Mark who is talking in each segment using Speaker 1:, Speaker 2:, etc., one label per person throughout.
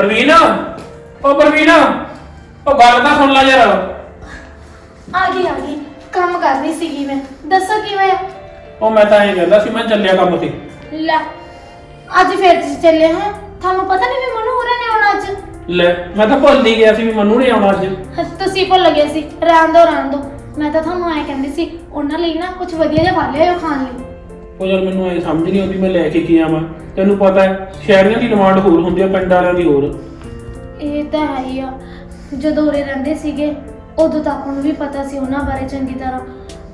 Speaker 1: ਪ੍ਰਵੀਨ ਉਹ ਪ੍ਰਵੀਨ ਉਹ ਗੱਲ ਤਾਂ ਸੁਣ ਲੈ ਯਾਰ।
Speaker 2: ਆ ਗਈ ਆ ਗਈ। ਕੰਮ ਕਰ ਰਹੀ ਸੀਗੀ ਮੈਂ। ਦੱਸੋ ਕੀ ਹੋਇਆ
Speaker 1: ਉਹ ਮੈਂ ਤਾਂ ਇਹ ਕਹਿੰਦਾ ਸੀ ਮੈਂ ਚੱਲਿਆ ਕੰਮ ਤੇ।
Speaker 2: ਲੈ ਅੱਜ ਫੇਰ ਤੁਸੀਂ ਚੱਲੇ ਹਾਂ? ਤੁਹਾਨੂੰ ਪਤਾ ਨਹੀਂ ਵੀ ਮਨੂ ਹੋਰਾਂ ਨੇ ਆਉਣਾ ਅੱਜ?
Speaker 1: ਲੈ ਮੈਂ ਤਾਂ ਭੁੱਲ ਹੀ ਗਿਆ ਸੀ ਵੀ ਮੰਨੂ ਨੇ ਆਉਣਾ ਅੱਜ।
Speaker 2: ਤੁਸੀਂ ਭੁੱਲ ਗਏ ਸੀ। ਰਹਿਣ ਦੋ ਰਹਿਣ ਦੋ। ਮੈਂ ਤਾਂ ਤੁਹਾਨੂੰ ਐ ਕਹਿੰਦੀ ਸੀ ਉਹਨਾਂ ਲਈ ਨਾ ਕੁਝ ਵਧੀਆ ਜਿਹਾ ਖਾ ਲਿਆਓ ਖਾਣ ਲਈ।
Speaker 1: ਉਹ ਯਾਰ ਮੈਨੂੰ ਐ ਸਮਝ ਨਹੀਂ ਆਉਂਦੀ ਮੈਂ ਲੈ ਕੇ ਕੀ ਆਵਾਂ। ਤੈਨੂੰ ਪਤਾ ਹੈ ਸ਼ਹਿਰੀਆਂ ਦੀ ਡਿਮਾਂਡ ਹੋਰ ਹੁੰਦੀ ਹੈ ਪਿੰਡ ਵਾਲਿਆਂ ਦੀ ਹੋਰ।
Speaker 2: ਇਹ ਤਾਂ ਹੈ ਹੀ ਆ। ਜਦੋਂ ਉਰੇ ਰਹਿੰਦੇ ਸੀਗੇ ਉਦੋਂ ਤਾਂ ਆਪਾਂ ਨੂੰ ਵੀ ਪਤਾ ਸੀ ਉਹਨਾਂ ਬਾਰੇ ਚੰਗੀ ਤਰ੍ਹਾਂ।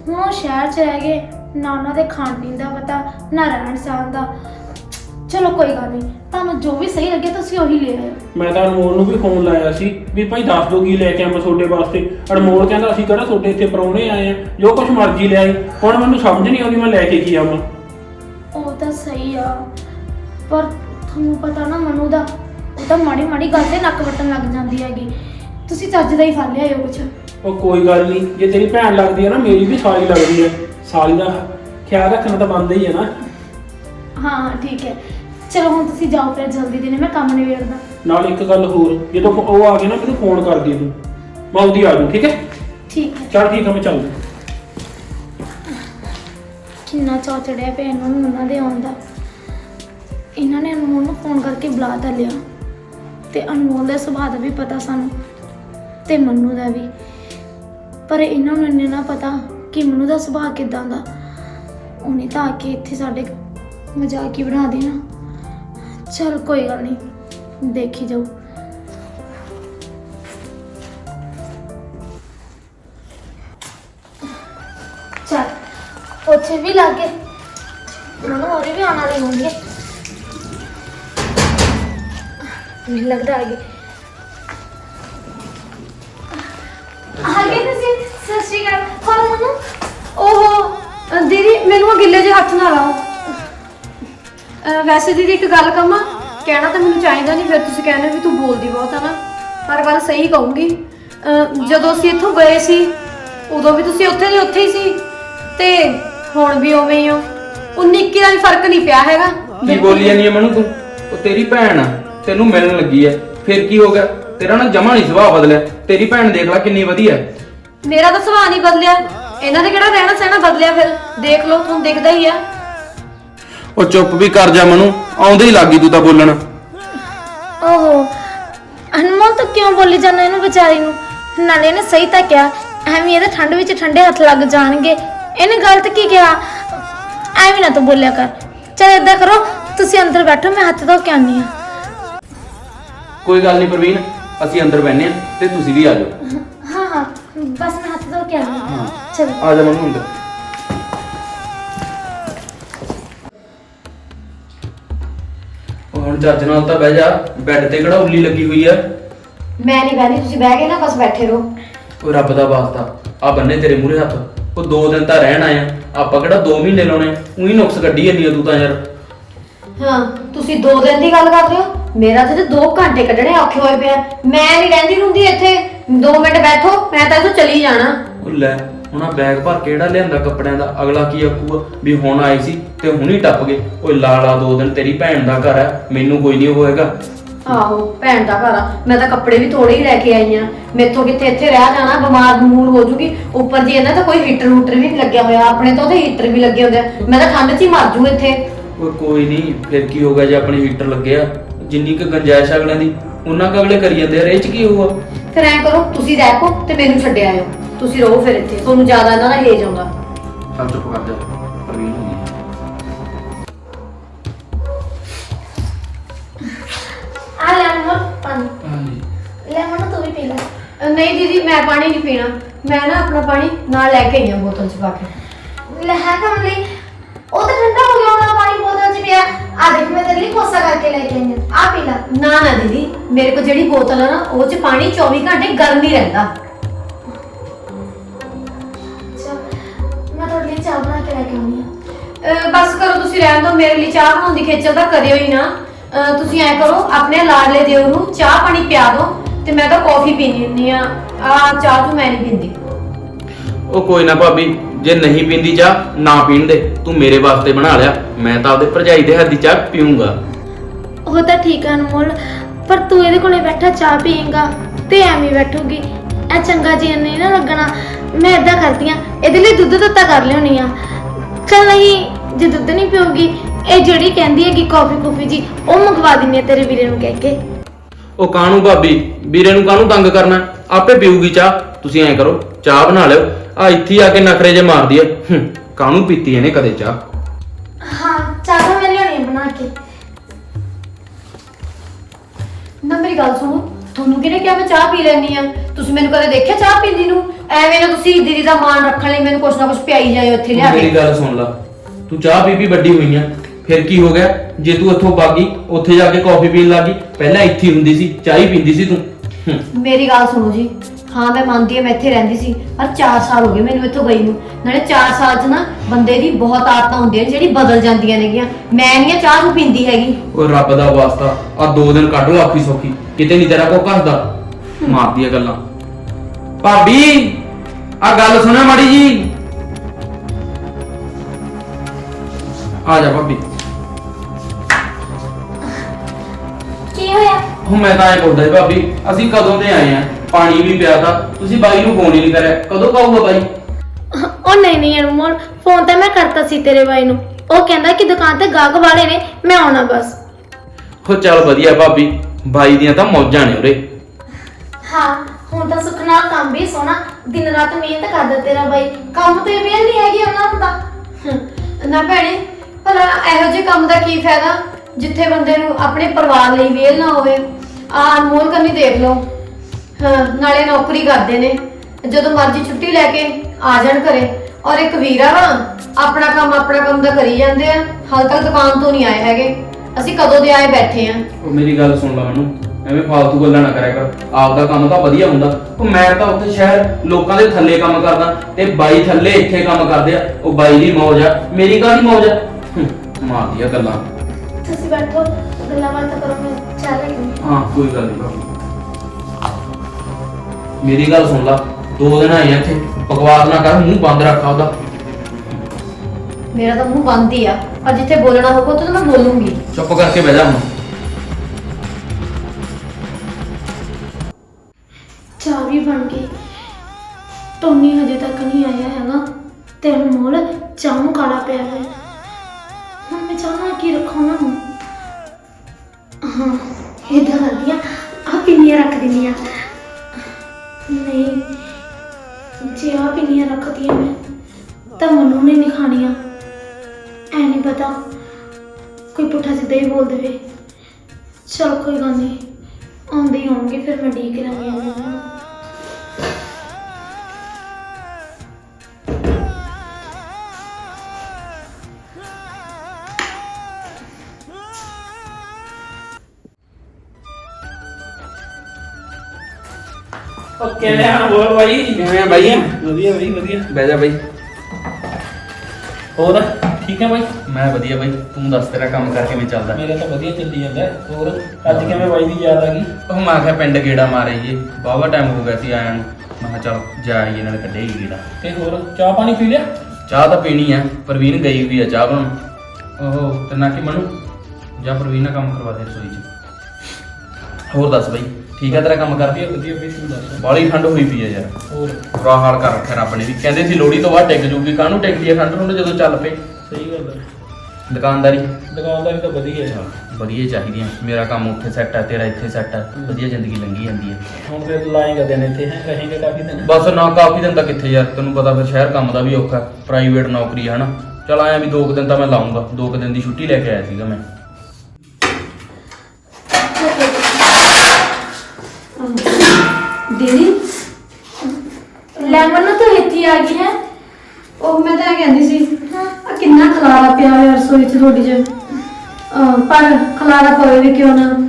Speaker 2: ਹੁਣ ਉਹ ਸ਼ਹਿਰ 'ਚ ਰਹਿ ਗਏ ਨਾ ਉਹਨਾਂ ਦੇ ਖਾਣ ਪੀਣ ਦਾ ਪਤਾ ਨਾ ਰਹਿਣ ਸਹਿਣ ਦਾ। ਚਲੋ ਕੋਈ ਗੱਲ ਨਹੀਂ ਤੁਹਾਨੂੰ ਜੋ ਵੀ ਸਹੀ ਲੱਗੇ ਤੁਸੀਂ ਉਹੀ ਲੈ ਆਇਓ।
Speaker 1: ਮੈਂ ਤਾਂ ਅਨਮੋਲ ਨੂੰ ਵੀ ਫੋਨ ਲਾਇਆ ਸੀ ਵੀ ਭਾਈ ਦੱਸ ਦੋ ਕੀ ਲੈ ਕੇ ਆਵਾਂ ਤੁਹਾਡੇ ਵਾਸਤੇ। ਅਨਮੋਲ ਕਹਿੰਦਾ ਅਸੀਂ ਕਿਹੜਾ ਤੁਹਾਡੇ ਇੱਥੇ ਪਰੌਣੇ ਆਏ ਆ ਜੋ ਕੁਝ ਮਰਜ਼ੀ ਲੈ ਆਈ। ਹੁਣ ਮੈਨੂੰ ਸਮਝ ਨਹੀਂ ਆਉਂਦੀ ਮੈਂ ਲੈ ਕੇ ਕੀ ਆਵਾਂ।
Speaker 2: ਆ ਪਰ ਤੁਹਾਨੂੰ ਪਤਾ ਨਾ ਮਨੂ ਦਾ ਉਹ ਤਾਂ ਮਾੜੀ ਮਾੜੀ ਗੱਲ ਤੇ ਨੱਕ ਵੱਟਣ ਲੱਗ ਜਾਂਦੀ ਹੈਗੀ। ਤੁਸੀਂ ਚੱਜ ਦਾ ਹੀ ਫੜ ਲਿਆਇਓ ਕੁਛ।
Speaker 1: ਉਹ ਕੋਈ ਗੱਲ ਨਹੀਂ ਜੇ ਤੇਰੀ ਭੈਣ ਲੱਗਦੀ ਹੈ ਨਾ ਮੇਰੀ ਵੀ ਸਾਲੀ ਲੱਗਦੀ ਹੈ। ਸਾਲੀ ਦਾ ਖਿਆਲ ਰੱਖਣਾ ਤਾਂ ਬਣਦਾ ਹੀ ਹੈ ਨਾ।
Speaker 2: ਹਾਂ ਹਾਂ ਠੀਕ ਹੈ। ਚਲੋ ਹੁਣ ਤੁਸੀਂ ਜਾਓ ਫਿਰ ਜਲਦੀ ਦੇ ਨੇ ਮੈਂ ਕੰਮ ਨਿਬੇੜਦਾ।
Speaker 1: ਨਾਲ ਇੱਕ ਗੱਲ ਹੋਰ ਜਦੋਂ ਉਹ ਆ ਗਏ ਨਾ ਮੈਨੂੰ ਫੋਨ ਕਰ ਦੇ ਤੂੰ ਮੈਂ ਉਹਦੀ ਆ ਜੂ ਠੀਕ ਹੈ?
Speaker 2: ਠੀਕ ਹੈ।
Speaker 1: ਚੱਲ ਠੀਕ ਹੈ ਮੈਂ ਚੱਲਦਾ।
Speaker 2: ਕਿੰਨਾ ਚਾਅ ਚੜਿਆ ਪਿਆ ਇਹਨਾਂ ਨੂੰ ਉਹਨਾਂ ਦੇ ਆਉਣ ਦਾ। ਇਹਨਾਂ ਨੇ ਅਨਮੋਲ ਨੂੰ ਫੋਨ ਕਰਕੇ ਬੁਲਾ ਤਾਂ ਲਿਆ ਤੇ ਅਨਮੋਲ ਦੇ ਸੁਭਾਅ ਦਾ ਵੀ ਪਤਾ ਸਾਨੂੰ ਤੇ ਮੰਨੂ ਦਾ ਵੀ। ਪਰ ਇਹਨਾਂ ਨੂੰ ਇੰਨੇ ਨਾ ਪਤਾ ਕਿ ਮੰਨੂ ਦਾ ਸੁਭਾਅ ਕਿਦਾਂ ਦਾ। ਉਹਨੇ ਤਾਂ ਆ ਕੇ ਇੱਥੇ ਸਾਡੇ ਮਜ਼ਾਕ ਹੀ ਬਣਾ ਦੇਣਾ। ਚਲ ਕੋਈ ਗੱਲ ਨਹੀਂ, ਦੇਖੀ ਜਾਓ। ਚਲ, ਉੱਥੇ ਵੀ ਲੱਗੇ। ਮੈਨੂੰ ਹੋਰ ਵੀ ਆਉਣ ਵਾਲੇ ਹੋਣਗੇ ਮੈਨੂੰ ਲੱਗਦਾ ਆ ਗਏ ਆ ਗਏ ਤੁਸੀਂ ਸਤਿ ਸ਼੍ਰੀ ਅਕਾਲ। ਹੋਰ ਮਨੂੰ?
Speaker 3: ਓਹੋ ਅ, ਦੀਦੀ ਮੈਨੂੰ ਉਹ ਗਿੱਲੇ ਜਿਹੇ ਹੱਥ ਨਾ ਲਾਓ ਅ, ਵੈਸੇ ਦੀਦੀ ਇੱਕ ਗੱਲ ਕਹਾਂ ਕਹਿਣਾ ਤਾਂ ਮੈਨੂੰ ਚਾਹੀਦਾ ਨਹੀਂ ਫਿਰ ਤੁਸੀਂ ਕਹਿੰਦੇ ਵੀ ਤੂੰ ਬੋਲਦੀ ਬਹੁਤ ਆ ਨਾ। ਪਰ ਗੱਲ ਸਹੀ ਕਹੂੰਗੀ ਅ, ਜਦੋਂ ਅਸੀਂ ਇੱਥੋਂ ਗਏ ਸੀ ਉਦੋਂ ਵੀ ਤੁਸੀਂ ਉੱਥੇ ਦੇ ਉੱਥੇ ਹੀ ਸੀ ਤੇ ਹੁਣ ਵੀ ਉਵੇਂ ਹੀ ਹੋ। ਉਹ ਨਿੱਕੀ ਦਾ ਵੀ ਫ਼ਰਕ ਨਹੀਂ ਪਿਆ ਹੈਗਾ।
Speaker 4: ਕੀ ਬੋਲੀ ਜਾਂਦੀ ਹੈ ਮਨੂੰ ਤੂੰ? ਉਹ ਤੇਰੀ ਭੈਣ ਆ। ਤੈਨੂੰ ਮਿਲਣ ਲੱਗੀ ਐ। ਫਿਰ ਕੀ ਹੋ ਗਿਆ? ਤੇਰਾ ਨਾ ਜਮਾ ਨਹੀਂ ਸੁਭਾਅ ਬਦਲਿਆ। ਤੇਰੀ ਭੈਣ ਦੇਖ ਲੈ ਕਿੰਨੀ ਵਧੀਆ ਹੈ।
Speaker 3: ਮੇਰਾ ਤਾਂ ਸੁਭਾਅ ਨਹੀਂ ਬਦਲਿਆ। ਇਹਨਾਂ ਦੇ ਕਿਹੜਾ ਰਹਿਣਾ ਸਹਿਣਾ ਬਦਲਿਆ ਫਿਰ? ਦੇਖ ਲਓ ਤੁਹਾਨੂੰ ਦਿਖਦਾ ਹੀ ਆ।
Speaker 4: ਉਹ ਚੁੱਪ ਵੀ ਕਰ ਜਾ ਮਨੂੰ ਆਉਂਦੇ ਹੀ ਲੱਗੀ ਤੂੰ ਤਾਂ ਬੋਲਣ।
Speaker 2: ਓਹੋ ਅਨਮੋਲ ਤਾਂ ਕਿਉਂ ਬੋਲੀ ਜਾਂਦਾ ਇਹਨੂੰ ਵਿਚਾਰੀ ਨੂੰ? ਨਾਲੇ ਇਹਨੇ ਸਹੀ ਤਾਂ ਕਿਹਾ ਐਵੇਂ ਇਹਦੇ ਠੰਡ ਵਿੱਚ ਠੰਡੇ ਹੱਥ ਲੱਗ ਜਾਣਗੇ। ਇਹਨੇ ਗਲਤ ਕੀ ਕਿਹਾ? ਐਵੇਂ ਨਾ ਤੂੰ ਬੋਲਿਆ ਕਰ। ਚਲ ਏਦਾਂ ਕਰੋ ਤੁਸੀਂ ਅੰਦਰ ਬੈਠੋ ਮੈਂ ਹੱਥ ਧੋ ਕੇ ਆਉਂਦੀ ਹਾਂ।
Speaker 4: ਕੋਈ ਗੱਲ ਨਹੀਂ ਪ੍ਰਵੀਨ ਅਸੀਂ ਅੰਦਰ ਬੈਠਨੇ ਆ ਤੇ ਤੁਸੀਂ ਵੀ ਆ ਜਾਓ।
Speaker 2: ਹਾਂ ਹਾਂ ਬਸ ਮੈਂ ਹੱਥ ਧੋ ਕੇ ਆਉਂਦੀ ਹਾਂ ਚਲੋ।
Speaker 4: ਆ ਜਾ ਅੰਦਰ। ਉਹ ਹੁਣ ਚੱਜ ਨਾਲ ਤਾਂ ਬਹਿ ਜਾ ਬੈੱਡ ਤੇ ਕਿਹੜਾ ਉੱਲੀ ਲੱਗੀ ਹੋਈ ਐ
Speaker 3: ਮੈਂ ਨਹੀਂ ਬੈਠੀ ਤੁਸੀਂ ਬਹਿ ਕੇ ਨਾ ਬਸ ਬੈਠੇ ਰਹੋ।
Speaker 4: ਉਹ ਰੱਬ ਦਾ ਵਾਸਤਾ ਆ ਬੰਨੇ ਤੇਰੇ ਮੂਹਰੇ ਹੱਥ। ਉਹ ਦੋ ਦਿਨ ਤਾਂ ਰਹਿਣ ਆਇਆ ਆਪਾਂ ਕਿਹੜਾ 2 ਮਹੀਨੇ ਲਾਉਣੇ? ਉਹੀ ਨੁਕਸ ਕੱਢੀ ਜਾਂਦੀ ਆ ਤੂੰ ਤਾਂ ਯਾਰ।
Speaker 3: ਹਾਂ ਤੁਸੀਂ 2 ਦਿਨ ਦੀ ਗੱਲ ਕਰ ਰਹੇ ਹੋ? ਮੇਰਾ ਤੇ 2 ਘੰਟੇ ਕੱਢਣੇ ਔਖੇ ਹੋਏ ਪਿਆ ਮੈਂ ਨਹੀਂ ਰਹਿੰਦੀ ਹੁੰਦੀ ਇੱਥੇ। 2 ਮਿੰਟ ਬੈਠੋ ਮੈਂ ਤਾਂ ਇੱਥੋਂ ਚਲੀ ਜਾਣਾ।
Speaker 4: ਉਹ ਲੈ ਹੁਣ ਆ ਬੈਗ ਭਰ ਕੇ ਜਿਹੜਾ ਲਿਆਂਦਾ ਕੱਪੜਿਆਂ ਦਾ ਅਗਲਾ ਕੀ ਆਖੂਗਾ? ਵੀ ਹੁਣ ਆਈ ਸੀ ਤੇ ਹੁਣੀ ਟੱਪ ਗਏ ਓਏ ਲਾਲਾ ਦੋ ਦਿਨ ਤੇਰੀ ਭੈਣ ਦਾ ਘਰ ਹੈ ਮੈਨੂੰ ਕੋਈ ਨਹੀਂ ਹੋਏਗਾ।
Speaker 3: ਆਹੋ ਭੈਣ ਦਾ ਘਰ ਆ। ਮੈਂ ਤਾਂ ਕੱਪੜੇ ਵੀ ਥੋੜੇ ਹੀ ਲੈ ਕੇ ਆਈ ਆ। ਮੈਥੋਂ ਕਿੱਥੇ ਇੱਥੇ ਰਹਿ ਜਾਣਾ ਬਿਮਾਰ ਬਮੂਰ ਹੋ ਜੂਗੀ। ਉੱਪਰ ਜੀ ਇਹਨਾਂ ਤਾਂ ਕੋਈ ਹੀਟਰ ਹੂਟਰ ਵੀ ਨਹੀਂ ਲੱਗਿਆ ਹੋਇਆ। ਆਪਣੇ ਤਾਂ ਉਹਦੇ ਹੀਟਰ ਵੀ ਲੱਗੇ ਹੁੰਦੇ ਆ। ਮੈਂ ਤਾਂ ਠੰਡ 'ਚ ਹੀ ਮਰ ਜੂ ਇੱਥੇ।
Speaker 4: ਓਏ ਕੋਈ ਨਹੀਂ ਫਿਰ ਕੀ ਹੋਗਾ ਜੇ ਆਪਣੇ ਹੀਟਰ ਲੱਗਿਆ ਜਿੰਨੀ ਕੁ ਗੰਜਾਇਸ਼ ਅਗਲਿਆਂ ਦੀ ਉਹਨਾਂ ਕੁ ਅਗਲੇ ਕਰੀ ਜਾਂਦੇ ਆ ਇਹ ਚ ਕੀ ਹੋਊਗਾ?
Speaker 3: ਫਿਰ ਐਂ ਕਰੋ ਤੁਸੀਂ ਰਹਿ ਪੋ ਤੇ ਮੈਨੂੰ ਛੱਡ ਆਇਓ। ਤੁਸੀਂ ਰਹੋ ਫਿਰ ਇੱਥੇ ਤੁਹਾਨੂੰ ਜ਼ਿਆਦਾ ਇਹਨਾਂ ਦਾ ਹੇਜ ਆਉਂਦਾ।
Speaker 4: ਚੱਲ ਚੁੱਪ ਕਰ ਜਾ ਪ੍ਰਵੀਨ ਹੋ ਗਈ
Speaker 2: ਆ ਲੈ ਅਨਮੋਲ ਪਾਣੀ। ਲੈ ਮਨੂੰ ਤੂੰ ਵੀ ਪੀ ਲੈ।
Speaker 3: ਨਹੀਂ ਦੀਦੀ ਮੈਂ ਪਾਣੀ ਨਹੀਂ ਪੀਣਾ। ਮੈਂ ਨਾ ਆਪਣਾ ਪਾਣੀ ਨਾਲ ਲੈ ਕੇ ਆਈ ਹਾਂ ਬੋਤਲ 'ਚ ਪਾ ਕੇ।
Speaker 2: ਲੈ ਹੈ ਕੰਮ ਲਈ। ਉਹ ਤਾਂ ਠੰਡਾ ਹੋ ਗਿਆ ਹੋਣਾ ਪਾਣੀ ਬੋਤਲ 'ਚ ਪਿਆ। ਆ ਦੇਖ ਮੈਂ ਤੇਰੇ ਲਈ ਕੋਸਾ ਕਰਕੇ ਲੈ ਕੇ ਆਈ ਹਾਂ। ਆ ਪੀ ਲੈ।
Speaker 3: ਨਾ ਨਾ ਦੀਦੀ ਮੇਰੇ ਕੋਲ ਜਿਹੜੀ ਬੋਤਲ ਆ ਨਾ ਉਹ 'ਚ ਪਾਣੀ 24 ਘੰਟੇ ਗਰਮ ਹੀ ਰਹਿੰਦਾ।
Speaker 2: ਚੱਲ ਮੈਂ ਤੁਹਾਡੇ ਲਈ ਚਾਹ ਬਣਾ ਕੇ ਲੈ ਕੇ ਆਉਂਦੀ ਹਾਂ।
Speaker 3: ਅ, ਬਸ ਕਰੋ ਤੁਸੀਂ ਰਹਿਣ ਦਿਓ ਮੇਰੇ ਲਈ ਚਾਹ ਬਣਾਉਣ ਦੀ ਖੇਚਲ ਤਾਂ ਕਰਿਓ ਹੀ ਨਾ। ਤੁਸੀਂ ਐ ਕਰੋ ਆਪਣੇ ਲਾਡਲੇ ਦਿਓ ਨੂੰ ਚਾਹ ਪਾਣੀ ਪਿਆ ਦਿਓ ਤੇ ਮੈਂ ਤਾਂ ਕੌਫੀ ਪੀਣੀ ਹੁੰਦੀ ਆ ਆ ਚਾਹ ਤੂੰ ਮੈਂ ਨਹੀਂ ਪੀਂਦੀ।
Speaker 4: ਉਹ ਕੋਈ ਨਾ ਭਾਬੀ ਜੇ ਨਹੀਂ ਪੀਂਦੀ ਚਾਹ ਨਾ ਪੀਣ ਦੇ। ਤੂੰ ਮੇਰੇ ਵਾਸਤੇ ਬਣਾ ਲਿਆ। ਮੈਂ ਤਾਂ ਆਪਦੇ ਭਰਜਾਈ ਦੇ ਹੱਥ ਦੀ ਚਾਹ ਪੀਊਂਗਾ।
Speaker 2: ਉਹ ਤਾਂ ਠੀਕ ਹੈ ਅਨਮੋਲ ਪਰ ਤੂੰ ਇਹਦੇ ਕੋਲੇ ਬੈਠਾ ਚਾਹ ਪੀਏਗਾ ਤੇ ਐਵੇਂ ਬੈਠੂਗੀ। ਐ ਚੰਗਾ ਜੀ ਨਹੀਂ ਨਾ ਲੱਗਣਾ। ਮੈਂ ਇਦਾਂ ਕਰਦੀ ਆ ਇਹਦੇ ਲਈ ਦੁੱਧ ਦਿੱਤਾ ਕਰ ਲਿਆਉਣੀ ਆ। ਚੱਲ ਨਹੀਂ ਜੇ ਦੁੱਧ ਨਹੀਂ ਪੀਊਗੀ ਇਹ ਜਿਹੜੀ ਕਹਿੰਦੀ ਹੈਗੀ ਕਾਫੀ ਕੁਫੀ ਜੀ ਉਹ ਮੰਗਵਾ ਦਿੰਨੀ ਆ ਤੇਰੇ ਵੀਰੇ ਨੂੰ ਕਹਿ ਕੇ।
Speaker 4: ਉਹ ਕਾਹਨੂੰ ਭਾਬੀ? ਵੀਰੇ ਨੂੰ ਕਾਹਨੂੰ ਤੰਗ ਕਰਨਾ? ਆਪੇ ਪੀਊਗੀ ਚਾਹ। ਤੁਸੀਂ ਐਂ ਕਰੋ ਚਾਹ ਬਣਾ ਲਿਓ। ਆ ਇੱਥੇ ਆ ਕੇ ਨਖਰੇ ਜੇ ਮਾਰਦੀ ਐ। ਹੂੰ, ਕਾਹਨੂੰ ਪੀਤੀ ਇਹਨੇ ਕਦੇ ਚਾਹ?
Speaker 2: ਹਾਂ ਚਾਹ ਤਾਂ ਮੈਂ ਲਿਆਉਣੀ ਆ ਬਣਾ ਕੇ।
Speaker 3: ਨਾ ਮੇਰੀ ਗੱਲ ਸੁਣੋ ਤੁਹਾਨੂੰ ਕਿਹਨੇ ਕਿਹਾ ਮੈਂ ਚਾਹ ਪੀ ਲੈਣੀ ਆ? ਤੁਸੀਂ ਮੈਨੂੰ ਕਦੇ ਦੇਖਿਆ ਚਾਹ ਪੀਂਦੀ ਨੂੰ? ਐਵੇਂ ਨਾ ਤੁਸੀਂ ਦੀਦੀ ਦਾ ਮਾਣ ਰੱਖਣ ਲਈ ਮੈਨੂੰ ਕੁਛ ਨਾ ਕੁਛ ਪਿਆਈ ਜਾਇਓ ਇੱਥੇ ਲਿਆ
Speaker 4: ਮੇਰੀ
Speaker 3: ਕੇ
Speaker 4: ਗੱਲ ਸੁਣ ਲਾ। ਤੂੰ ਚਾਹ ਪੀ ਪੀ ਵੱਡੀ ਹੋਈ ਆ। ਫਿਰ ਕੀ ਹੋ ਗਿਆ? ਜੇ ਤੂੰ ਇੱਥੋਂ ਬਾਗੀ ਉੱਥੇ ਜਾ ਕੇ ਕੌਫੀ ਪੀਣ ਲੱਗੀ ਪਹਿਲਾਂ ਇੱਥੇ ਹੀ ਹੁੰਦੀ ਸੀ ਚਾਹ ਹੀ ਪੀਂਦੀ ਸੀ ਤੂੰ। ਹੂੰ,
Speaker 3: ਮੇਰੀ ਗੱਲ ਸੁਣੋ ਜੀ ਹਾਂ ਮੈਂ ਮੰਨਦੀ ਆ ਮੈਂ ਇੱਥੇ ਰਹਿੰਦੀ ਸੀ ਪਰ 4 ਸਾਲ ਹੋ ਗਏ ਮੈਨੂੰ ਇੱਥੋਂ ਗਈ ਨੂੰ। ਨਾਲੇ 4 ਸਾਲ 'ਚ ਨਾ ਬੰਦੇ ਦੀ ਬਹੁਤ ਆਦਤਾਂ ਹੁੰਦੀਆਂ ਨੇ ਜਿਹੜੀ ਬਦਲ ਜਾਂਦੀਆਂ ਨੇਗੀਆਂ। ਮੈਂ ਨਹੀਂ ਆ ਚਾਹ ਨੂੰ ਪੀਂਦੀ ਹੈਗੀ।
Speaker 4: ਉਹ ਰੱਬ ਦਾ ਵਾਸਤਾ ਆ ਦੋ ਦਿਨ ਕੱਢ ਲਓ ਆਖੀ ਸੌਖੀ। ਕਿਤੇ ਨਹੀਂ ਤੇਰਾ ਕੋ ਘਸਦਾ ਮਾਰਦੀ ਆ ਗੱਲਾਂ। ਭਾਬੀ ਆ ਗੱਲ ਸੁਣਾ ਮਾੜੀ ਜੀ। ਆ ਜਾ ਭਾਬੀ।
Speaker 2: ਕੀ ਹੋਇਆ?
Speaker 4: ਹੁਣ ਮੈਂ ਤਾਂ ਐ ਪੁੱਛਦਾ ਸੀ ਭਾਬੀ ਅਸੀਂ ਕਦੋਂ ਦੇ ਆਏ ਆ? ਪਾਣੀ ਵੀ ਪਿਆ ਤਾਂ ਤੁਸੀਂ ਬਾਈ ਨੂੰ ਫੋਨ ਹੀ ਨਹੀਂ ਕਰਿਆ। ਕਦੋਂ ਕਾਊਗਾ ਬਾਈ?
Speaker 2: ਉਹ ਨਹੀਂ ਨਹੀਂ ਅਨਮੋਲ ਫੋਨ ਤਾਂ ਮੈਂ ਕਰਤਾ ਸੀ ਤੇਰੇ ਬਾਈ ਨੂੰ। ਉਹ ਕਹਿੰਦਾ ਕਿ ਦੁਕਾਨ ਤੇ ਗਾਹਕ ਵਾਲੇ ਨੇ ਮੈਂ ਆਉਣਾ ਬਸ।
Speaker 4: ਹੋ ਚੱਲ ਵਧੀਆ ਭਾਬੀ ਬਾਈ ਦੀਆਂ ਤਾਂ ਮੌਜਾਂ ਨੇ ਉਰੇ।
Speaker 2: ਹਾਂ ਹੁਣ ਤਾਂ ਸੁੱਖ ਨਾਲ ਕੰਮ ਵੀ ਸੋਣਾ ਦਿਨ ਰਾਤ ਮਿਹਨਤ ਕਰਦਾ ਤੇਰਾ ਬਾਈ। ਕੰਮ ਤੇ ਵੇਲ ਨਹੀਂ ਹੈਗੀ ਉਹਨਾਂ ਨੂੰ ਤਾਂ।
Speaker 3: ਨਾ ਭੈਣੇ ਪਰ ਇਹੋ ਜਿਹੇ ਕੰਮ ਦਾ ਕੀ ਫਾਇਦਾ? ਜਿੱਥੇ ਬੰਦੇ ਨੂੰ ਆਪਣੇ ਪਰਿਵਾਰ ਲਈ ਵੇਲ ਨਾ ਹੋਵੇ। ਆ ਅਨਮੋਲ ਕੰਨੀ ਦੇਖ ਲਓ। ਹਾਂ ਨਾਲੇ ਨੌਕਰੀ ਕਰਦੇ ਨੇ। ਜਦੋਂ ਮਰਜ਼ੀ ਛੁੱਟੀ ਲੈ ਕੇ ਆ ਜਾਣ ਘਰੇ। ਔਰ ਇੱਕ ਵੀਰਾ ਵਾ ਆਪਣਾ ਕੰਮ ਆਪਣਾ ਕੰਮ ਦਾ ਕਰੀ ਜਾਂਦੇ ਆ। ਹਾਲ ਤੱਕ ਦੁਕਾਨ ਤੋਂ ਨਹੀਂ ਆਏ ਹੈਗੇ। ਅਸੀਂ ਕਦੋਂ ਦੇ ਆਏ ਬੈਠੇ ਆ।
Speaker 4: ਉਹ ਮੇਰੀ ਗੱਲ ਸੁਣ ਲੈ ਮੈਨੂੰ। ਐਵੇਂ ਫਾਲਤੂ ਗੱਲਾਂ ਨਾ ਕਰਿਆ ਕਰ। ਆਪਦਾ ਕੰਮ ਤਾਂ ਵਧੀਆ ਹੁੰਦਾ। ਉਹ ਮੈਂ ਤਾਂ ਉੱਥੇ ਸ਼ਹਿਰ ਲੋਕਾਂ ਦੇ ਥੱਲੇ ਕੰਮ ਕਰਦਾ। ਤੇ ਬਾਈ ਥੱਲੇ ਇੱਥੇ ਕੰਮ ਕਰਦੇ ਆ। ਉਹ ਬਾਈ ਦੀ ਮੌਜ ਆ। ਮੇਰੀ ਕਾਹਦੀ ਮੌਜ ਆ? ਹੂੰ, ਮਾਰਦੀ ਆ ਗੱਲਾਂ।
Speaker 2: ਤੁਸੀਂ ਬੈਠੋ। ਗੱਲਾਂ ਬਾਤਾਂ ਕਰੋ ਮੈਂ ਚਾਹ ਲੈ ਕੇ
Speaker 4: ਹਾਂ ਕੋਈ ਗੱਲ ਨਹੀਂ ਮੇਰੀ ਗੱਲ ਸੁਣ ਲਾ। ਦੋ ਦਿਨ ਆਏ ਆ ਇੱਥੇ। ਬਕਵਾਸ ਨਾ ਕਰ ਮੂੰਹ ਬੰਦ ਰੱਖ ਉਹਦਾ
Speaker 3: ਮੇਰਾ ਤਾਂ ਮੂੰਹ ਬੰਦ ਹੀ ਆ। ਪਰ ਜਿੱਥੇ ਬੋਲਣਾ ਹੋਊਗਾ ਉੱਥੇ ਤਾਂ ਮੈਂ ਬੋਲੂੰਗੀ।
Speaker 4: ਚੁੱਪ ਕਰਕੇ ਬਹਿ ਜਾ ਹੁਣ।
Speaker 2: ਚਾਹ ਵੀ ਬਣ ਗਈ। ਟੋਨੀ ਹਜੇ ਤੱਕ ਨਹੀਂ ਆਇਆ ਹੈਗਾ। ਤੇ ਅਨਮੋਲ ਚਾਹ ਨੂੰ ਕਾਲਾ ਪਿਆ ਹੈ ਹੁਣ ਮੈਂ ਚਾਹ ਨਾਲ ਕੀ ਰੱਖਾਂ ਨਾ ਹੁਣ। ਹਾਂ ਇਹਦਾ ਕਰਦੀ ਆ। ਆ ਪਿੰਨੀਆਂ ਰੱਖ ਦਿੰਦੀ ਆ। ਨਹੀਂ, ਜੇ ਆ ਪਿੰਨੀਆਂ ਰੱਖਦੀ ਮੈਂ, ਤਾਂ ਮਨੂ ਨੇ ਨਹੀਂ ਖਾਣੀਆਂ। ਐ ਨਹੀਂ ਪਤਾ ਕੋਈ ਪੁੱਠਾ ਸਿੱਧਾ ਹੀ ਬੋਲ ਦੇਵੇ। ਚਲ ਕੋਈ ਗੱਲ ਨਹੀਂ, ਆਉਂਦੇ ਹੀ ਆਉਣਗੇ, ਫਿਰ ਮੈਂ ਡੀਕ ਲਾਂਗੀ।
Speaker 1: ਕਿਵੇਂ ਆ ਹੋਰ ਬਾਈ
Speaker 4: ਕਿਵੇਂ ਆ ਬਾਈ?
Speaker 1: ਵਧੀਆ ਬਾਈ ਵਧੀਆ।
Speaker 4: ਬਹਿ ਜਾ ਬਾਈ।
Speaker 1: ਹੋਰ ਠੀਕ ਹੈ ਬਾਈ?
Speaker 4: ਮੈਂ ਵਧੀਆ ਬਾਈ ਤੂੰ ਦੱਸ ਤੇਰਾ ਕੰਮ ਕਰ ਕਿਵੇਂ ਚੱਲਦਾ।
Speaker 1: ਮੇਰਾ ਤਾਂ ਵਧੀਆ ਚੱਲੀ ਜਾਂਦਾ। ਹੈ। ਹੋਰ ਅੱਜ ਕਿਵੇਂ ਬਾਈ ਦੀ ਯਾਦ ਆ ਗਈ?
Speaker 4: ਉਹ ਮੈਂ ਆਖਿਆ ਪਿੰਡ ਗੇੜਾ ਮਾਰੀਏ ਬਾਵਾ ਟਾਈਮ ਹੋ ਗਿਆ ਸੀ ਆਇਆ ਨੂੰ। ਮੈਂ ਕਿਹਾ ਚੱਲ ਜਾ ਆਈਏ ਨਾਲ ਕੱਢੇ ਹੀ ਗੇੜਾ।
Speaker 1: ਤੇ ਹੋਰ ਚਾਹ ਪਾਣੀ ਪੀ ਲਿਆ?
Speaker 4: ਚਾਹ ਤਾਂ ਪੀਣੀ ਆ। ਪ੍ਰਵੀਨ ਗਈ ਵੀ ਆ ਚਾਹ ਬਣਾਉਣ। ਓਹੋ ਤੇ ਨਾ ਕਿ ਮਨੂ? ਜਾਂ ਪ੍ਰਵੀਨ ਨਾਲ ਕੰਮ ਕਰਵਾ ਦੇ ਰਸੋਈ 'ਚ। ਹੋਰ ਦੱਸ ਬਾਈ। ਠੀਕ ਆ ਤੇਰਾ ਕੰਮ ਕਰ।
Speaker 1: ਵਧੀਆ ਵਧੀਆ ਬਈ ਤੂੰ ਦੱਸ।
Speaker 4: ਬਾਲੀ ਠੰਡ ਹੋਈ ਪਈ ਆ ਯਾਰ।
Speaker 1: ਹੋਰ?
Speaker 4: ਬੁਰਾ ਹਾਲ ਕਰ ਰੱਖਿਆ ਰੱਬ ਨੇ ਵੀ। ਕਹਿੰਦੇ ਸੀ ਲੋੜੀ ਤੋਂ ਬਾਅਦ ਟਿਕ ਜੂਗੀ। ਕਾਹਨੂੰ ਟਿਕਦੀ ਆ ਠੰਡ ਨੂੰ? ਜਦੋਂ ਚੱਲ ਪਏ।
Speaker 1: ਸਹੀ ਗੱਲ ਹੈ।
Speaker 4: ਦੁਕਾਨਦਾਰੀ।
Speaker 1: ਦੁਕਾਨਦਾਰੀ ਤਾਂ ਵਧੀਆ ਹੈ।
Speaker 4: ਵਧੀਆ ਚਾਹੀਦੀਆਂ ਮੇਰਾ ਕੰਮ ਉੱਥੇ ਸੈੱਟ ਆ ਤੇਰਾ ਇੱਥੇ ਸੈੱਟ ਆ ਵਧੀਆ ਜ਼ਿੰਦਗੀ ਲੰਘੀ ਜਾਂਦੀ ਹੈ।
Speaker 1: ਹੁਣ ਤੇ ਲਾਏਗਾ ਦਿਨ ਇੱਥੇ ਹੈ? ਰਹੇਗਾ ਕਾਫੀ ਦਿਨ?
Speaker 4: ਬਸ ਨਾ ਕਾਫੀ ਦਿਨ ਤਾਂ ਕਿੱਥੇ ਯਾਰ? ਤੈਨੂੰ ਪਤਾ ਫਿਰ ਸ਼ਹਿਰ ਕੰਮ ਦਾ ਵੀ ਔਖਾ ਪ੍ਰਾਈਵੇਟ ਨੌਕਰੀ ਹੈ ਹਨਾ ਚਲ ਆਇਆ ਵੀ ਦੋ ਕੁ ਦਿਨ ਤਾਂ ਮੈਂ ਲਾਉਂਗਾ ਦੋ ਕੁ ਦਿਨ ਦੀ ਛੁੱਟੀ ਲੈ ਕੇ ਆਇਆ ਸੀਗਾ ਮੈਂ
Speaker 3: ਦੀਦੀ
Speaker 2: ਲੈਮਨ ਨੂੰ ਤਾਂ ਇੱਥੇ ਆ ਗਈ ਹੈ
Speaker 3: ਉਹ ਮੈਂ ਤਾਂ ਇਹ ਕਹਿੰਦੀ ਸੀ ਆ ਕਿੰਨਾ ਖਲਾਰਾ ਪਿਆ ਹੋਇਆ ਰਸੋਈ 'ਚ 'ਚ। ਅਹ ਪਰ ਖਲਾਰਾ ਪਵੇ ਵੀ ਕਿਉਂ ਨਾ।